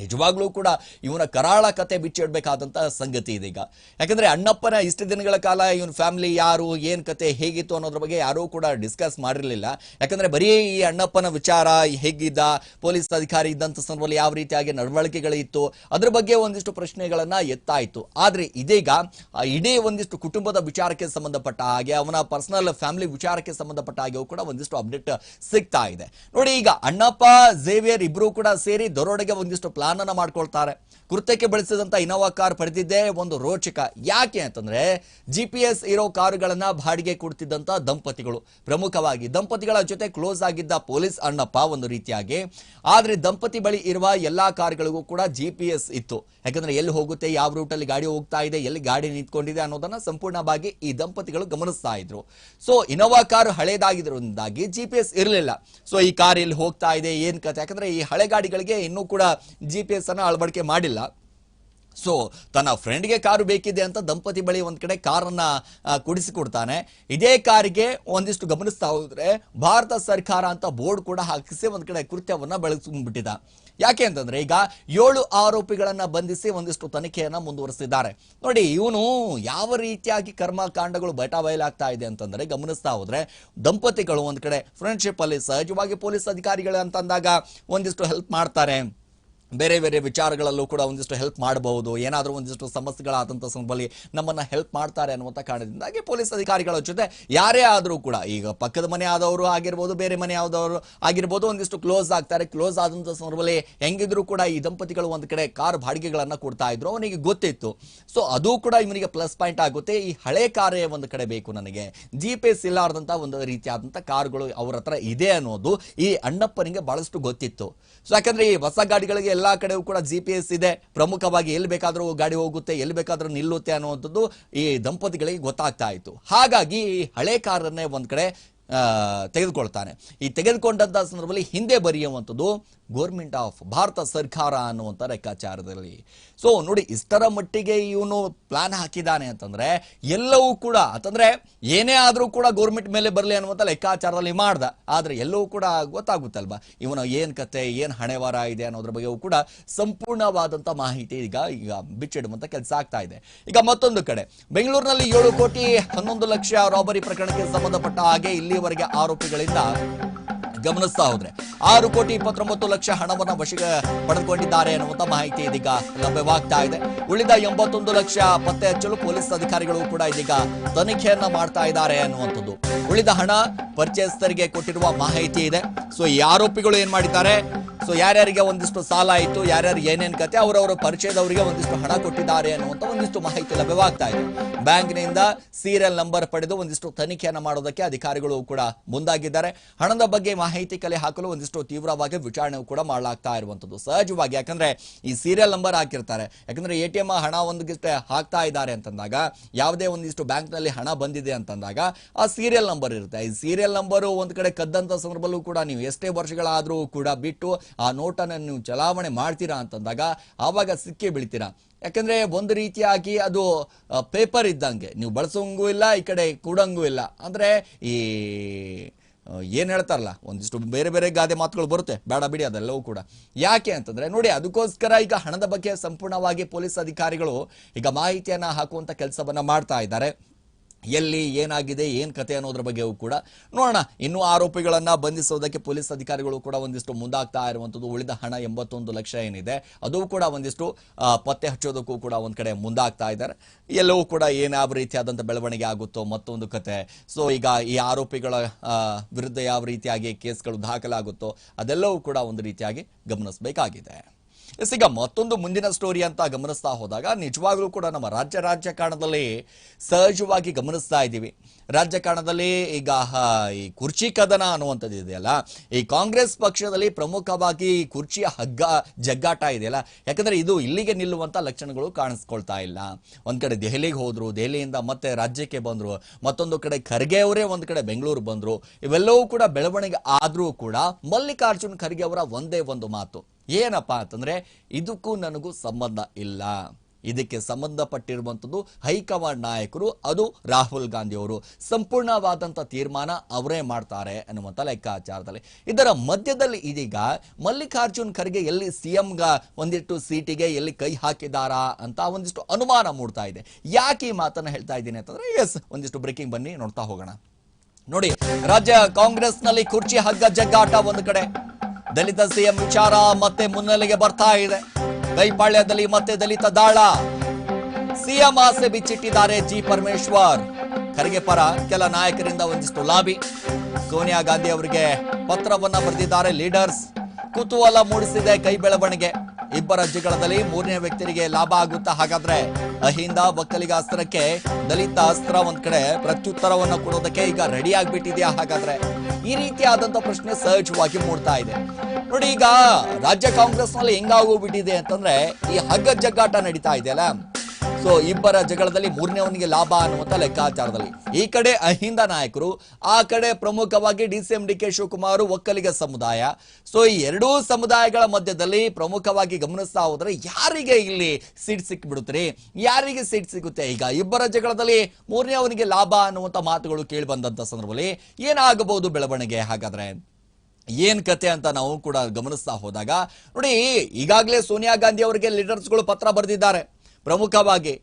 ನಿಜವಾಗ್ಲೂ ಕೂಡ ಇವನ ಕರಾಳ ಕತೆ ಬಿಚ್ಚಿಡ್ಬೇಕಾದಂತ ಸಂಗತಿ ಇದೀಗ. ಯಾಕಂದ್ರೆ ಅಣ್ಣಪ್ಪನ ಇಷ್ಟು ದಿನಗಳ ಕಾಲ ಇವನ ಫ್ಯಾಮಿಲಿ ಯಾರು, ಏನು ಕತೆ, ಹೇಗಿತ್ತು ಅನ್ನೋದ್ರ ಬಗ್ಗೆ ಯಾರೂ ಕೂಡ ಡಿಸ್ಕಸ್ ಮಾಡಿರಲಿಲ್ಲ. ಯಾಕಂದ್ರೆ ಬರೀ ಈ ಅಣ್ಣಪ್ಪನ ವಿಚಾರ ಹೇಗಿದ್ದ, ಪೊಲೀಸ್ ಅಧಿಕಾರಿ ಇದ್ದಂಥ ಸಂದರ್ಭದಲ್ಲಿ ಯಾವ ರೀತಿಯಾಗಿ ನಡವಳಿಕೆಗಳಿತ್ತು, ಅದ್ರ ಬಗ್ಗೆ ಒಂದಿಷ್ಟು ಪ್ರಶ್ನೆಗಳನ್ನ ಎತ್ತಾಯಿತು. ಆದ್ರೆ ಇದೀಗ ಇಡೀ ಒಂದಿಷ್ಟು ಕುಟುಂಬದ ವಿಚಾರಕ್ಕೆ ಸಂಬಂಧಪಟ್ಟ ಹಾಗೆ, ಅವನ ಪರ್ಸನಲ್ ಫ್ಯಾಮಿಲಿ ವಿಚಾರಕ್ಕೆ ಸಂಬಂಧಪಟ್ಟ ಹಾಗೆಯೂ ಕೂಡ ಒಂದಿಷ್ಟು ಅಪ್ಡೇಟ್ ಸಿಗ್ತಾ ಇದೆ. ನೋಡಿ ಈಗ ಅಣ್ಣಪ್ಪ, ಝೇವಿಯರ್ ಇಬ್ರು ಕೂಡ ಸೇರಿ ದರೋಡೆಗೆ ಒಂದಿಷ್ಟು ಅನ್ನ ಮಾಡ್ಕೊಳ್ತಾರೆ. ಕೃತ್ಯಕ್ಕೆ ಬಳಸಿದಂತ ಇನೋವಾ ಕಾರ್ ಪಡೆದಿದ್ದೇ ಒಂದು ರೋಚಕ. ಯಾಕೆ ಅಂತಂದ್ರೆ ಜಿ ಪಿ ಎಸ್ ಇರೋ ಕಾರುಗಳನ್ನ ಬಾಡಿಗೆ ಕೊಡ್ತಿದ್ದಂತ ದಂಪತಿಗಳು. ಪ್ರಮುಖವಾಗಿ ದಂಪತಿಗಳ ಜೊತೆ ಕ್ಲೋಸ್ ಆಗಿದ್ದ ಪೊಲೀಸ್ ಅಣ್ಣಪ್ಪ ಒಂದು ರೀತಿಯಾಗಿ. ಆದ್ರೆ ದಂಪತಿ ಬಳಿ ಇರುವ ಎಲ್ಲಾ ಕಾರುಗಳಿಗೂ ಕೂಡ ಜಿ ಪಿ ಎಸ್ ಇತ್ತು. ಯಾಕಂದ್ರೆ ಎಲ್ಲಿ ಹೋಗುತ್ತೆ, ಯಾವ ರೂಟಲ್ಲಿ ಗಾಡಿ ಹೋಗ್ತಾ ಇದೆ, ಎಲ್ಲಿ ಗಾಡಿ ನಿಂತ್ಕೊಂಡಿದೆ ಅನ್ನೋದನ್ನ ಸಂಪೂರ್ಣವಾಗಿ ಈ ದಂಪತಿಗಳು ಗಮನಿಸ್ತಾ ಇದ್ರು. ಸೊ ಇನೋವಾ ಕಾರು ಹಳೇದಾಗಿದ್ರಿಂದಾಗಿ ಜಿ ಪಿ ಎಸ್ ಇರಲಿಲ್ಲ. ಸೊ ಈ ಕಾರ್ ಎಲ್ಲಿ ಹೋಗ್ತಾ ಇದೆ, ಏನು ಕತೆ? ಯಾಕಂದ್ರೆ ಈ ಹಳೆ ಗಾಡಿಗಳಿಗೆ ಇನ್ನೂ ಕೂಡ ಜಿ ಪಿ ಎಸ್ ಅನ್ನು ಅಳವಡಿಕೆ ಮಾಡಿಲ್ಲ. ಸೊ ತನ್ನ ಫ್ರೆಂಡ್ಗೆ ಕಾರು ಬೇಕಿದೆ ಅಂತ ದಂಪತಿ ಬಳಿ ಒಂದು ಕಡೆ ಕಾರನ್ನ ಕುಡಿಸಿಕೊಡ್ತಾನೆ ಇದೇ ಕಾರಿಗೆ ಒಂದಿಷ್ಟು ಗಮನಿಸ್ತಾ ಹೋದ್ರೆ ಭಾರತ ಸರ್ಕಾರ ಅಂತ ಬೋರ್ಡ್ ಕೂಡ ಹಾಕಿಸಿ ಒಂದು ಕಡೆ ಕೃತ್ಯವನ್ನು ಬೆಳೆಸ್ಕೊಂಡ್ಬಿಟ್ಟಿದ್ದ ಯಾಕೆ ಅಂತಂದ್ರೆ ಈಗ ಏಳು ಆರೋಪಿಗಳನ್ನು ಬಂಧಿಸಿ ಒಂದಿಷ್ಟು ತನಿಖೆಯನ್ನ ಮುಂದುವರಿಸಿದ್ದಾರೆ. ನೋಡಿ, ಇವನು ಯಾವ ರೀತಿಯಾಗಿ ಕರ್ಮಕಾಂಡಗಳು ಬಯಟ ಬಯಲಾಗ್ತಾ ಇದೆ ಅಂತಂದ್ರೆ ಗಮನಿಸ್ತಾ ಹೋದರೆ ದಂಪತಿಗಳು ಒಂದು ಕಡೆ ಫ್ರೆಂಡ್ಶಿಪ್ ಅಲ್ಲಿ ಸಹಜವಾಗಿ ಪೊಲೀಸ್ ಅಧಿಕಾರಿಗಳು ಅಂತಂದಾಗ ಒಂದಿಷ್ಟು ಹೆಲ್ಪ್ ಮಾಡ್ತಾರೆ. ಬೇರೆ ಬೇರೆ ವಿಚಾರಗಳಲ್ಲೂ ಕೂಡ ಒಂದಿಷ್ಟು ಹೆಲ್ಪ್ ಮಾಡಬಹುದು. ಏನಾದರೂ ಒಂದಿಷ್ಟು ಸಮಸ್ಯೆಗಳಾದಂಥ ಸಂದರ್ಭದಲ್ಲಿ ನಮ್ಮನ್ನು ಹೆಲ್ಪ್ ಮಾಡ್ತಾರೆ ಅನ್ನುವಂಥ ಕಾರಣದಿಂದಾಗಿ ಪೊಲೀಸ್ ಅಧಿಕಾರಿಗಳ ಜೊತೆ ಯಾರೇ ಆದರೂ ಕೂಡ, ಈಗ ಪಕ್ಕದ ಮನೆ ಆದವರು ಆಗಿರ್ಬೋದು, ಬೇರೆ ಮನೆ ಆದವರು ಆಗಿರ್ಬೋದು, ಒಂದಿಷ್ಟು ಕ್ಲೋಸ್ ಆಗ್ತಾರೆ. ಕ್ಲೋಸ್ ಆದಂಥ ಸಂದರ್ಭದಲ್ಲಿ ಹೆಂಗಿದ್ರು ಕೂಡ ಈ ದಂಪತಿಗಳು ಒಂದು ಕಡೆ ಕಾರ್ ಬಾಡಿಗೆಗಳನ್ನು ಕೊಡ್ತಾ ಇದ್ರು, ಅವನಿಗೆ ಗೊತ್ತಿತ್ತು. ಸೊ ಅದು ಕೂಡ ಇವನಿಗೆ ಪ್ಲಸ್ ಪಾಯಿಂಟ್ ಆಗುತ್ತೆ. ಈ ಹಳೆ ಕಾರೇ ಒಂದು ಕಡೆ ಬೇಕು ನನಗೆ. ಜಿ ಪಿ ಎಸ್ ಇಲ್ಲಾರ್ದಂಥ ಒಂದು ರೀತಿಯಾದಂಥ ಕಾರ್ಗಳು ಅವರ ಹತ್ರ ಇದೆ ಅನ್ನೋದು ಈ ಅಣ್ಣಪ್ಪನಿಗೆ ಬಹಳಷ್ಟು ಗೊತ್ತಿತ್ತು. ಸೊ ಯಾಕಂದ್ರೆ ಈ ಹೊಸ ಗಾಡಿಗಳಿಗೆ ಎಲ್ಲಾ ಕಡೆಯೂ ಕೂಡ ಜಿ ಪಿ ಎಸ್ ಇದೆ. ಪ್ರಮುಖವಾಗಿ ಎಲ್ಲಿ ಬೇಕಾದ್ರೂ ಗಾಡಿ ಹೋಗುತ್ತೆ, ಎಲ್ಲಿ ಬೇಕಾದ್ರೂ ನಿಲ್ಲುತ್ತೆ ಅನ್ನುವಂಥದ್ದು ಈ ದಂಪತಿಗಳಿಗೆ ಗೊತ್ತಾಗ್ತಾ ಇತ್ತು. ಹಾಗಾಗಿ ಈ ಹಳೆ ಕಾರನ್ನೇ ಒಂದ್ ಕಡೆ ತೆಗೆದುಕೊಳ್ತಾನೆ. ಈ ತೆಗೆದುಕೊಂಡಂಥ ಸಂದರ್ಭದಲ್ಲಿ ಹಿಂದೆ ಬರೆಯುವಂಥದ್ದು ಗೋರ್ಮೆಂಟ್ ಆಫ್ ಭಾರತ ಸರ್ಕಾರ ಅನ್ನುವಂಥ ಲೆಕ್ಕಾಚಾರದಲ್ಲಿ. ಸೊ ನೋಡಿ, ಇಷ್ಟರ ಮಟ್ಟಿಗೆ ಇವನು ಪ್ಲಾನ್ ಹಾಕಿದ್ದಾನೆ ಅಂತಂದ್ರೆ ಎಲ್ಲವೂ ಕೂಡ, ಅಂತಂದ್ರೆ ಏನೇ ಆದರೂ ಕೂಡ ಗೌರ್ಮೆಂಟ್ ಮೇಲೆ ಬರಲಿ ಅನ್ನುವಂಥ ಲೆಕ್ಕಾಚಾರದಲ್ಲಿ ಮಾಡ್ದ. ಆದರೆ ಎಲ್ಲವೂ ಕೂಡ ಗೊತ್ತಾಗುತ್ತಲ್ವ? ಇವನ ಏನ್ ಕತೆ, ಏನ್ ಹಣೆವಾರ ಇದೆ ಅನ್ನೋದ್ರ ಬಗ್ಗೆಯೂ ಕೂಡ ಸಂಪೂರ್ಣವಾದಂಥ ಮಾಹಿತಿ ಈಗ ಈಗ ಬಿಚ್ಚಿಡುವಂಥ ಕೆಲಸ ಆಗ್ತಾ ಇದೆ. ಈಗ ಮತ್ತೊಂದು ಕಡೆ. ಬೆಂಗಳೂರಿನಲ್ಲಿ ಏಳು ಕೋಟಿ ಹನ್ನೊಂದು ಲಕ್ಷ ರಾಬರಿ ಪ್ರಕರಣಕ್ಕೆ ಸಂಬಂಧಪಟ್ಟ ಹಾಗೆ ಇಲ್ಲಿಯವರೆಗೆ ಆರೋಪಿಗಳಿಂದ ಗಮನಿಸ್ತಾ ಹೋದ್ರೆ. ಆರು ಕೋಟಿ ಇಪ್ಪತ್ತೊಂಬತ್ತು ಲಕ್ಷ ಹಣವನ್ನ ವಶಕ್ಕೆ ಪಡೆದುಕೊಂಡಿದ್ದಾರೆ ಅನ್ನುವಂತ ಮಾಹಿತಿ ಇದೀಗ ಲಭ್ಯವಾಗ್ತಾ ಇದೆ. ಉಳಿದ ಎಂಬತ್ತೊಂದು ಲಕ್ಷ ಪತ್ತೆ ಹಚ್ಚಲು ಪೊಲೀಸ್ ಅಧಿಕಾರಿಗಳು ಕೂಡ ಇದೀಗ ತನಿಖೆಯನ್ನ ಮಾಡ್ತಾ ಇದ್ದಾರೆ ಅನ್ನುವಂಥದ್ದು. ಉಳಿದ ಹಣ ಪರಿಚಯಸ್ಥರಿಗೆ ಕೊಟ್ಟಿರುವ ಮಾಹಿತಿ ಇದೆ. ಸೊ ಈ ಆರೋಪಿಗಳು ಏನ್ ಮಾಡಿದ್ದಾರೆ? ಸೊ ಯಾರ್ಯಾರಿಗೆ ಒಂದಿಷ್ಟು ಸಾಲ ಆಯಿತು, ಯಾರ್ಯಾರು ಏನೇನ್ ಕತೆ, ಅವರವರ ಪರಿಚಯದವರಿಗೆ ಒಂದಿಷ್ಟು ಹಣ ಕೊಟ್ಟಿದ್ದಾರೆ ಅನ್ನುವಂಥ ಒಂದಿಷ್ಟು ಮಾಹಿತಿ ಲಭ್ಯವಾಗ್ತಾ ಇದೆ. ಬ್ಯಾಂಕ್ನಿಂದ ಸೀರಿಯಲ್ ನಂಬರ್ ಪಡೆದು ಒಂದಿಷ್ಟು ತನಿಖೆಯನ್ನ ಮಾಡೋದಕ್ಕೆ ಅಧಿಕಾರಿಗಳು ಕೂಡ ಮುಂದಾಗಿದ್ದಾರೆ. ಹಣದ ಬಗ್ಗೆ ಮಾಹಿತಿ ಕಲೆ ಹಾಕಲು ಒಂದಿಷ್ಟು ತೀವ್ರವಾಗಿ ವಿಚಾರಣೆ ಕೂಡ ಮಾಡಲಾಗ್ತಾ ಇರುವಂತದ್ದು ಸಹಜವಾಗಿ ಯಾಕಂದ್ರೆ ಈ ಸೀರಿಯಲ್ ನಂಬರ್ ಹಾಕಿರ್ತಾರೆ. ಯಾಕಂದ್ರೆ ಎ ಟಿ ಎಂ ಹಣ ಒಂದಿಷ್ಟು ಹಾಕ್ತಾ ಇದ್ದಾರೆ ಅಂತಂದಾಗ, ಯಾವುದೇ ಒಂದಿಷ್ಟು ಬ್ಯಾಂಕ್ನಲ್ಲಿ ಹಣ ಬಂದಿದೆ ಅಂತಂದಾಗ ಆ ಸೀರಿಯಲ್ ನಂಬರ್ ಇರುತ್ತೆ. ಈ ಸೀರಿಯಲ್ ನಂಬರ್ ಒಂದ್ ಕಡೆ ಕದ್ದಂತ ಸಂದರ್ಭದಲ್ಲೂ ಕೂಡ ನೀವು ಎಷ್ಟೇ ವರ್ಷಗಳಾದರೂ ಕೂಡ ಬಿಟ್ಟು ಆ ನೋಟನ್ನು ನೀವು ಚಲಾವಣೆ ಮಾಡ್ತೀರಾ ಅಂತಂದಾಗ ಆವಾಗ ಸಿಕ್ಕೇ ಬೀಳ್ತೀರಾ. ಯಾಕಂದ್ರೆ ಒಂದು ರೀತಿಯಾಗಿ ಅದು ಪೇಪರ್ ಇದ್ದಂಗೆ. ನೀವು ಬಳಸೋಂಗೂ ಇಲ್ಲ, ಈ ಕಡೆ ಕೂಡಂಗೂ ಇಲ್ಲ. ಅಂದ್ರೆ ಈ ಏನ್ ಹೇಳ್ತಾರಲ್ಲ? ಒಂದಿಷ್ಟು ಬೇರೆ ಬೇರೆ ಗಾದೆ ಮಾತುಗಳು ಬರುತ್ತೆ. ಬೇಡ ಬಿಡಿ, ಅದೆಲ್ಲವೂ ಕೂಡ. ಯಾಕೆ ಅಂತಂದರೆ, ನೋಡಿ, ಅದಕ್ಕೋಸ್ಕರ ಈಗ ಹಣದ ಬಗ್ಗೆ ಸಂಪೂರ್ಣವಾಗಿ ಪೊಲೀಸ್ ಅಧಿಕಾರಿಗಳು ಈಗ ಮಾಹಿತಿಯನ್ನು ಹಾಕುವಂಥ ಕೆಲಸವನ್ನು ಮಾಡ್ತಾ ಇದ್ದಾರೆ. ಎಲ್ಲಿ ಏನಾಗಿದೆ, ಏನ್ ಕತೆ ಅನ್ನೋದ್ರ ಬಗ್ಗೆಯೂ ಕೂಡ ನೋಡೋಣ. ಇನ್ನು ಆರೋಪಿಗಳನ್ನ ಬಂಧಿಸೋದಕ್ಕೆ ಪೊಲೀಸ್ ಅಧಿಕಾರಿಗಳು ಕೂಡ ಒಂದಿಷ್ಟು ಮುಂದಾಗ್ತಾ ಇರುವಂತದ್ದು ಉಳಿದ ಹಣ ಎಂಬತ್ತೊಂದು ಲಕ್ಷ ಏನಿದೆ, ಅದು ಕೂಡ ಒಂದಿಷ್ಟು ಪತ್ತೆ ಹಚ್ಚೋದಕ್ಕೂ ಕೂಡ ಒಂದ್ ಕಡೆ ಮುಂದಾಗ್ತಾ ಇದ್ದಾರೆ. ಎಲ್ಲವೂ ಕೂಡ ಏನಾವ ರೀತಿಯಾದಂಥ ಬೆಳವಣಿಗೆ ಆಗುತ್ತೋ ಮತ್ತೊಂದು ಕತೆ. ಸೊ ಈಗ ಈ ಆರೋಪಿಗಳ ವಿರುದ್ಧ ಯಾವ ರೀತಿಯಾಗಿ ಕೇಸ್ಗಳು ದಾಖಲಾಗುತ್ತೋ ಅದೆಲ್ಲವೂ ಕೂಡ ಒಂದು ರೀತಿಯಾಗಿ ಗಮನಿಸಬೇಕಾಗಿದೆ. ಈಗ ಮತ್ತೊಂದು ಮುಂದಿನ ಸ್ಟೋರಿ ಅಂತ ಗಮನಿಸ್ತಾ ಹೋದಾಗ ನಿಜವಾಗ್ಲೂ ಕೂಡ ನಮ್ಮ ರಾಜ್ಯ ರಾಜಕಾರಣದಲ್ಲಿ ಸಹಜವಾಗಿ ಗಮನಿಸ್ತಾ ಇದ್ದೀವಿ. ರಾಜಕಾರಣದಲ್ಲಿ ಈಗ ಈ ಕುರ್ಚಿ ಕದನ ಅನ್ನುವಂಥದ್ದು ಇದೆಯಲ್ಲ ಈ ಕಾಂಗ್ರೆಸ್ ಪಕ್ಷದಲ್ಲಿ ಪ್ರಮುಖವಾಗಿ ಕುರ್ಚಿಯ ಹಗ್ಗ, ಜಗ್ಗಾಟ ಇದೆಯಲ್ಲ ಯಾಕಂದರೆ ಇದು ಇಲ್ಲಿಗೆ ನಿಲ್ಲುವಂಥ ಲಕ್ಷಣಗಳು ಕಾಣಿಸ್ಕೊಳ್ತಾ ಇಲ್ಲ. ಒಂದು ಕಡೆ ದೆಹಲಿಗೆ ಹೋದರು, ದೆಹಲಿಯಿಂದ ಮತ್ತೆ ರಾಜ್ಯಕ್ಕೆ ಬಂದರು, ಮತ್ತೊಂದು ಕಡೆ ಖರ್ಗೆ ಅವರೇ ಒಂದು ಕಡೆ ಬೆಂಗಳೂರು ಬಂದರು. ಇವೆಲ್ಲವೂ ಕೂಡ ಬೆಳವಣಿಗೆ ಆದರೂ ಕೂಡ ಮಲ್ಲಿಕಾರ್ಜುನ್ ಖರ್ಗೆ ಅವರ ಒಂದೇ ಒಂದು ಮಾತು. ಏನಪ್ಪಾ ಅಂತಂದ್ರೆ ಇದಕ್ಕೂ ನನಗೂ ಸಂಬಂಧ ಇಲ್ಲ. ಇದಕ್ಕೆ ಸಂಬಂಧಪಟ್ಟಿರುವಂಥದ್ದು ಹೈಕಮಾಂಡ್ ನಾಯಕರು, ಅದು ರಾಹುಲ್ ಗಾಂಧಿ ಅವರು. ಸಂಪೂರ್ಣವಾದಂಥ ತೀರ್ಮಾನ ಅವರೇ ಮಾಡ್ತಾರೆ ಅನ್ನುವಂಥ ಲೆಕ್ಕಾಚಾರದಲ್ಲಿ. ಇದರ ಮಧ್ಯದಲ್ಲಿ ಇದೀಗ ಮಲ್ಲಿಕಾರ್ಜುನ್ ಖರ್ಗೆ ಎಲ್ಲಿ ಸಿ ಎಂಗ ಒಂದಿಷ್ಟು ಸೀಟಿಗೆ ಎಲ್ಲಿ ಕೈ ಹಾಕಿದಾರಾ ಅಂತ ಒಂದಿಷ್ಟು ಅನುಮಾನ ಮೂಡ್ತಾ ಇದೆ. ಯಾಕೆ ಈ ಮಾತನ್ನ ಹೇಳ್ತಾ ಇದ್ದೀನಿ ಅಂತಂದ್ರೆ ಎಸ್ ಒಂದಿಷ್ಟು ಬ್ರೇಕಿಂಗ್ ಬನ್ನಿ, ನೋಡ್ತಾ ಹೋಗೋಣ. ನೋಡಿ, ರಾಜ್ಯ ಕಾಂಗ್ರೆಸ್ನಲ್ಲಿ ಕುರ್ಚಿ ಹಗ್ಗ ಜಗ್ಗಾಟ ಒಂದು ಕಡೆ. ದಲಿತ ಸಿಎಂ ವಿಚಾರ ಮತ್ತೆ ಮುನ್ನೆಲೆಗೆ ಬರ್ತಾ ಇದೆ. ಕೈಪಾಳ್ಯದಲ್ಲಿ ಮತ್ತೆ ದಲಿತ ದಾಳ. ಸಿಎಂ ಆಸೆ ಬಿಚ್ಚಿಟ್ಟಿದ್ದಾರೆ ಜಿ ಪರಮೇಶ್ವರ್. ಖರ್ಗೆ ಪರ ಕೆಲ ನಾಯಕರಿಂದ ಒಂದಿಷ್ಟು ಲಾಬಿ. ಸೋನಿಯಾ ಗಾಂಧಿ ಅವರಿಗೆ ಪತ್ರವನ್ನ ಬರೆದಿದ್ದಾರೆ ಲೀಡರ್ಸ್. ಕುತೂಹಲ ಮೂಡಿಸಿದೆ ಕೈ ಬೆಳವಣಿಗೆ. ಇಬ್ಬರ ಜಗಳದಲ್ಲಿ ಮೂರನೇ ವ್ಯಕ್ತಿಗೆ ಲಾಭ ಆಗುತ್ತಾ ಹಾಗಾದ್ರೆ ಅಹಿಂದ ಒಕ್ಕಲಿಗ ಅಸ್ತ್ರಕ್ಕೆ ದಲಿತ ಅಸ್ತ್ರ ಒಂದ್ ಕಡೆ ಪ್ರತ್ಯುತ್ತರವನ್ನು ಕೊಡೋದಕ್ಕೆ ಈಗ ರೆಡಿ ಆಗ್ಬಿಟ್ಟಿದ್ಯಾ ಹಾಗಾದ್ರೆ? ಈ ರೀತಿಯಾದಂತ ಪ್ರಶ್ನೆ ಸಹಜವಾಗಿ ಮೂಡ್ತಾ ಇದೆ. ನೋಡಿ ಈಗ ರಾಜ್ಯ ಕಾಂಗ್ರೆಸ್ನಲ್ಲಿ ಹೆಂಗಾಗೋಗ್ಬಿಟ್ಟಿದೆ ಅಂತಂದ್ರೆ ಈ ಹಗ್ಗ ಜಗ್ಗಾಟ ನಡೀತಾ ಇದೆಯಲ್ಲ ಸೊ ಇಬ್ಬರ ಜಗಳದಲ್ಲಿ ಮೂರನೇವನಿಗೆ ಲಾಭ ಅನ್ನುವಂಥ ಲೆಕ್ಕಾಚಾರದಲ್ಲಿ. ಈ ಕಡೆ ಅಹಿಂದ ನಾಯಕರು, ಆ ಕಡೆ ಪ್ರಮುಖವಾಗಿ D C M D K Shivakumar Vokkaliga ಸಮುದಾಯ. ಸೊ ಈ ಎರಡೂ ಸಮುದಾಯಗಳ ಮಧ್ಯದಲ್ಲಿ ಪ್ರಮುಖವಾಗಿ ಗಮನಿಸ್ತಾ ಹೋದ್ರೆ ಯಾರಿಗೆ ಇಲ್ಲಿ ಸೀಟ್ ಸಿಕ್ಬಿಡುತ್ತೀರಿ ಯಾರಿಗೆ ಸೀಟ್ ಸಿಗುತ್ತೆ? ಈಗ ಇಬ್ಬರ ಜಗಳದಲ್ಲಿ ಮೂರನೇವನಿಗೆ ಲಾಭ ಅನ್ನುವಂಥ ಮಾತುಗಳು ಕೇಳಿ ಬಂದಂತ ಸಂದರ್ಭದಲ್ಲಿ ಏನಾಗಬಹುದು ಬೆಳವಣಿಗೆ ಹಾಗಾದ್ರೆ? ಏನ್ ಕತೆ ಅಂತ ನಾವು ಕೂಡ ಗಮನಿಸ್ತಾ ಹೋದಾಗ, ನೋಡಿ, ಈಗಾಗಲೇ ಸೋನಿಯಾ ಗಾಂಧಿ ಅವರಿಗೆ ಲೀಡರ್ಸ್ಗಳು ಪತ್ರ ಬರೆದಿದ್ದಾರೆ. ಪ್ರಮುಖವಾಗಿ.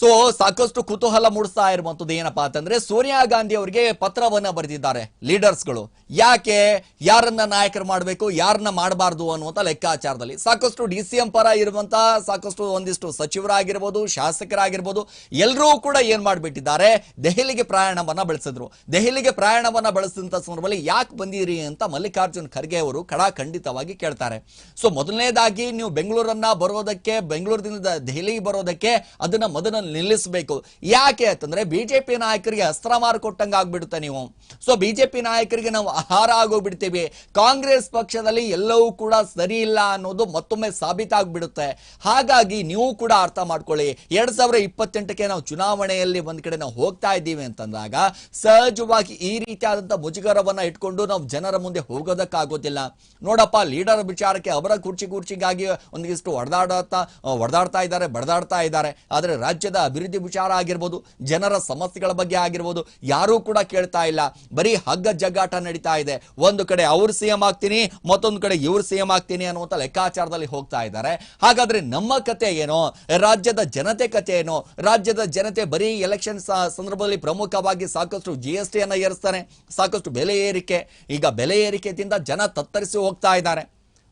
ಸೊ ಸಾಕಷ್ಟು ಕುತೂಹಲ ಮೂಡಿಸ್ತಾ ಇರುವಂತದ್ದು ಏನಪ್ಪಾ ಅಂತಂದ್ರೆ ಸೋನಿಯಾ ಗಾಂಧಿ ಅವರಿಗೆ ಪತ್ರವನ್ನ ಬರೆದಿದ್ದಾರೆ ಲೀಡರ್ಸ್ಗಳು. ಯಾಕೆ ಯಾರನ್ನ ನಾಯಕರು ಮಾಡಬೇಕು, ಯಾರನ್ನ ಮಾಡಬಾರ್ದು ಅನ್ನುವಂಥ ಲೆಕ್ಕಾಚಾರದಲ್ಲಿ. ಸಾಕಷ್ಟು ಡಿ ಸಿ ಎಂ ಪರ ಇರುವಂತಹ ಸಾಕಷ್ಟು ಒಂದಿಷ್ಟು ಸಚಿವರಾಗಿರ್ಬೋದು, ಶಾಸಕರಾಗಿರ್ಬೋದು ಎಲ್ಲರೂ ಕೂಡ ಏನ್ ಮಾಡಿಬಿಟ್ಟಿದ್ದಾರೆ, ದೆಹಲಿಗೆ ಪ್ರಯಾಣವನ್ನ ಬೆಳೆಸಿದ್ರು. ದೆಹಲಿಗೆ ಪ್ರಯಾಣವನ್ನ ಬೆಳೆಸಿದಂತ ಸಂದರ್ಭದಲ್ಲಿ ಯಾಕೆ ಬಂದಿರಿ ಅಂತ ಮಲ್ಲಿಕಾರ್ಜುನ್ ಖರ್ಗೆ ಅವರು ಕಡಾ ಖಂಡಿತವಾಗಿ ಕೇಳ್ತಾರೆ. ಸೊ, ಮೊದಲನೇದಾಗಿ ನೀವು ಬೆಂಗಳೂರನ್ನ ಬರೋದಕ್ಕೆ ಬೆಂಗಳೂರಿನಿಂದ ದೆಹಲಿಗೆ ಬರೋದಕ್ಕೆ ಅದನ್ನ ಮೊದಲು ನಿಲ್ಲಿಸಬೇಕು. ಯಾಕೆ ಅಂತಂದ್ರೆ ಬಿಜೆಪಿ ನಾಯಕರಿಗೆ ಅಸ್ತ್ರ ಮಾರ್ಕೊಟ್ಟಂಗೆ ಆಗ್ಬಿಡುತ್ತೆ ನೀವು. ಸೊ ಬಿಜೆಪಿ ನಾಯಕರಿಗೆ ನಾವು ಆಹಾರ ಆಗೋಗ್ಬಿಡ್ತೀವಿ. ಕಾಂಗ್ರೆಸ್ ಪಕ್ಷದಲ್ಲಿ ಎಲ್ಲವೂ ಕೂಡ ಸರಿ ಇಲ್ಲ ಅನ್ನೋದು ಮತ್ತೊಮ್ಮೆ ಸಾಬೀತಾಗ್ಬಿಡುತ್ತೆ. ಹಾಗಾಗಿ ನೀವು ಕೂಡ ಅರ್ಥ ಮಾಡ್ಕೊಳ್ಳಿ. ಎರಡ್ ಸಾವಿರ ಇಪ್ಪತ್ತೆಂಟಕ್ಕೆ ನಾವು ಚುನಾವಣೆಯಲ್ಲಿ ಒಂದ್ ಕಡೆ ನಾವು ಹೋಗ್ತಾ ಇದ್ದೀವಿ ಅಂತಂದಾಗ ಸಹಜವಾಗಿ ಈ ರೀತಿಯಾದಂತಹ ಮುಜುಗರವನ್ನ ಇಟ್ಕೊಂಡು ನಾವು ಜನರ ಮುಂದೆ ಹೋಗೋದಕ್ಕಾಗೋದಿಲ್ಲ. ನೋಡಪ್ಪ, ಲೀಡರ್ ವಿಚಾರಕ್ಕೆ ಅವರ ಕುರ್ಚಿ ಕುರ್ಚಿಗಾಗಿ ಒಂದಿಷ್ಟು ಹೊಡೆದಾಡ್ತಾ ಹೊಡೆದಾಡ್ತಾ ಇದ್ದಾರೆ, ಬಡದಾಡ್ತಾ ಇದ್ದಾರೆ. ಆದ್ರೆ ರಾಜ್ಯದ ಅಭಿವೃದ್ಧಿ ವಿಚಾರ ಆಗಿರ್ಬೋದು, ಜನರ ಸಮಸ್ಯೆಗಳ ಬಗ್ಗೆ ಆಗಿರ್ಬೋದು, ಯಾರೂ ಕೂಡ ಕೇಳ್ತಾ ಇಲ್ಲ. ಬರೀ ಹಗ್ಗ ಜಗ್ಗಾಟ ನಡೀತಾ ಇದೆ. ಒಂದು ಕಡೆ ಅವ್ರು ಸಿಎಂ ಆಗ್ತೀನಿ, ಮತ್ತೊಂದು ಕಡೆ ಇವ್ರು ಸಿಎಂ ಆಗ್ತೀನಿ ಅನ್ನುವಂಥ ಲೆಕ್ಕಾಚಾರದಲ್ಲಿ ಹೋಗ್ತಾ ಇದ್ದಾರೆ. ಹಾಗಾದ್ರೆ ನಮ್ಮ ಕತೆ ಏನು? ರಾಜ್ಯದ ಜನತೆ ಕತೆ ಏನು? ರಾಜ್ಯದ ಜನತೆ ಬರೀ ಎಲೆಕ್ಷನ್ ಸಂದರ್ಭದಲ್ಲಿ ಪ್ರಮುಖವಾಗಿ ಸಾಕಷ್ಟು ಜಿ ಎಸ್ ಟಿಯನ್ನು ಏರಿಸ್ತಾನೆ. ಸಾಕಷ್ಟು ಬೆಲೆ ಏರಿಕೆ. ಈಗ ಬೆಲೆ ಏರಿಕೆಯಿಂದ ಜನ ತತ್ತರಿಸಿ ಹೋಗ್ತಾ ಇದ್ದಾರೆ.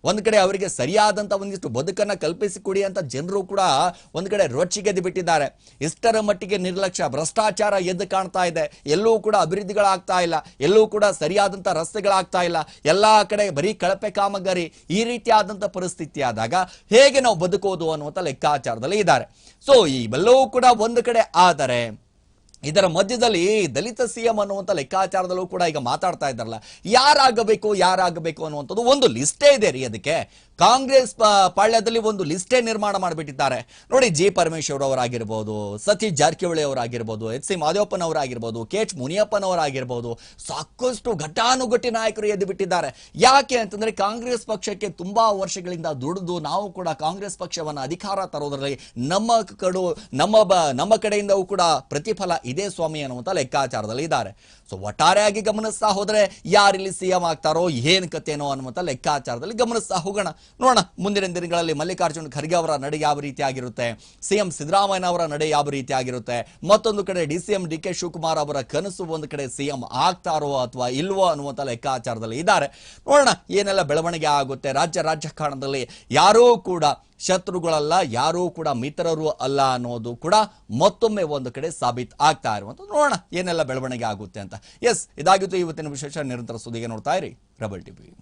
ಒಂದ್ ಕಡೆ ಅವರಿಗೆ ಸರಿಯಾದಂಥ ಒಂದಿಷ್ಟು ಬದುಕನ್ನು ಕಲ್ಪಿಸಿಕೊಡಿ ಅಂತ ಜನರು ಕೂಡ ಒಂದು ಕಡೆ ರೊಚ್ಚಿಗೆದ್ದು ಬಿಟ್ಟಿದ್ದಾರೆ ಇಷ್ಟರ ಮಟ್ಟಿಗೆ ನಿರ್ಲಕ್ಷ್ಯ, ಭ್ರಷ್ಟಾಚಾರ ಎದ್ದು ಕಾಣ್ತಾ ಇದೆ. ಎಲ್ಲೂ ಕೂಡ ಅಭಿವೃದ್ಧಿಗಳಾಗ್ತಾ ಇಲ್ಲ. ಎಲ್ಲೂ ಕೂಡ ಸರಿಯಾದಂಥ ರಸ್ತೆಗಳಾಗ್ತಾ ಇಲ್ಲ. ಎಲ್ಲ ಕಡೆ ಬರೀ ಕಳಪೆ ಕಾಮಗಾರಿ ಈ ರೀತಿಯಾದಂಥ ಪರಿಸ್ಥಿತಿ ಆದಾಗ ಹೇಗೆ ನಾವು ಬದುಕೋದು ಅನ್ನುವಂಥ ಲೆಕ್ಕಾಚಾರದಲ್ಲಿ ಇದ್ದಾರೆ. ಸೊ ಇವೆಲ್ಲವೂ ಕೂಡ ಒಂದು ಕಡೆ ಆದರೆ ಇದರ ಮಧ್ಯದಲ್ಲಿ ದಲಿತ ಸಿಎಂ ಅನ್ನುವಂಥ ಲೆಕ್ಕಾಚಾರದಲ್ಲೂ ಕೂಡ ಈಗ ಮಾತಾಡ್ತಾ ಇದ್ದಾರಲ್ಲ. ಯಾರಾಗಬೇಕು ಯಾರಾಗಬೇಕು ಅನ್ನುವಂಥದ್ದು ಒಂದು ಲಿಸ್ಟೇ ಇದೆ ರೀ ಅದಕ್ಕೆ. ಕಾಂಗ್ರೆಸ್ ಪಾಳ್ಯದಲ್ಲಿ ಒಂದು ಲಿಸ್ಟೇ ನಿರ್ಮಾಣ ಮಾಡಿಬಿಟ್ಟಿದ್ದಾರೆ. ನೋಡಿ, ಜಿ. ಪರಮೇಶ್ವರ್ ಅವರಾಗಿರ್ಬೋದು, ಸತೀಶ್ ಜಾರಕಿಹೊಳಿ ಅವರಾಗಿರ್ಬೋದು, ಎಚ್. ಸಿ. ಮಾದೇವಪ್ಪನವರಾಗಿರ್ಬೋದು ಕೆ. ಎಚ್. ಮುನಿಯಪ್ಪನವರಾಗಿರ್ಬೋದು ಸಾಕಷ್ಟು ಘಟಾನುಘಟಿ ನಾಯಕರು ಎದ್ದು ಬಿಟ್ಟಿದ್ದಾರೆ. ಯಾಕೆ ಅಂತಂದ್ರೆ, ಕಾಂಗ್ರೆಸ್ ಪಕ್ಷಕ್ಕೆ ತುಂಬಾ ವರ್ಷಗಳಿಂದ ದುಡಿದು ನಾವು ಕೂಡ ಕಾಂಗ್ರೆಸ್ ಪಕ್ಷವನ್ನ ಅಧಿಕಾರ ತರೋದ್ರಲ್ಲಿ ನಮ್ಮ ಕಡು, ನಮ್ಮ ನಮ್ಮ ಕಡೆಯಿಂದವೂ ಕೂಡ ಪ್ರತಿಫಲ ಇದೆ ಸ್ವಾಮಿ ಅನ್ನುವಂಥ ಲೆಕ್ಕಾಚಾರದಲ್ಲಿ ಇದ್ದಾರೆ. ಸೊ ಒಟ್ಟಾರೆಯಾಗಿ ಗಮನಿಸ್ತಾ ಹೋದ್ರೆ, ಯಾರಿಲ್ಲಿ ಸಿಎಂ ಆಗ್ತಾರೋ, ಏನ್ ಕತೆನೋ ಅನ್ನುವಂಥ ಲೆಕ್ಕಾಚಾರದಲ್ಲಿ ಗಮನಿಸ್ತಾ ಹೋಗೋಣ. ನೋಡೋಣ, ಮುಂದಿನ ದಿನಗಳಲ್ಲಿ ಮಲ್ಲಿಕಾರ್ಜುನ್ ಖರ್ಗೆ ಅವರ ನಡೆ ಯಾವ ರೀತಿ ಆಗಿರುತ್ತೆ ಸಿಎಂ ಸಿದ್ದರಾಮಯ್ಯ ಅವರ ನಡೆ ಯಾವ ರೀತಿ ಆಗಿರುತ್ತೆ, ಮತ್ತೊಂದು ಕಡೆ D C M D K Shivakumar ಅವರ ಕನಸು ಒಂದು ಕಡೆ ಸಿಎಂ ಆಗ್ತಾರೋ ಅಥವಾ ಇಲ್ವೋ ಅನ್ನುವಂಥ ಲೆಕ್ಕಾಚಾರದಲ್ಲಿ ಇದ್ದಾರೆ. ನೋಡೋಣ, ಏನೆಲ್ಲ ಬೆಳವಣಿಗೆ ಆಗುತ್ತೆ, ರಾಜ್ಯ ರಾಜಕಾರಣದಲ್ಲಿ ಯಾರೂ ಕೂಡ ಶತ್ರುಗಳಲ್ಲ, ಯಾರೂ ಕೂಡ ಮಿತ್ರರು ಅಲ್ಲ ಅನ್ನೋದು ಕೂಡ ಮತ್ತೊಮ್ಮೆ ಒಂದು ಕಡೆ ಸಾಬೀತ್ ಆಗ್ತಾ ಇರುವಂಥ ನೋಡೋಣ, ಏನೆಲ್ಲ ಬೆಳವಣಿಗೆ ಆಗುತ್ತೆ ಅಂತ. ಎಸ್, ಇದಾಗಿತ್ತು ಇವತ್ತಿನ ವಿಶೇಷ, ನಿರಂತರ ಸುದ್ದಿಗೆ ನೋಡ್ತಾ ಇರಿ, ರಬಲ್ ಟಿವಿ.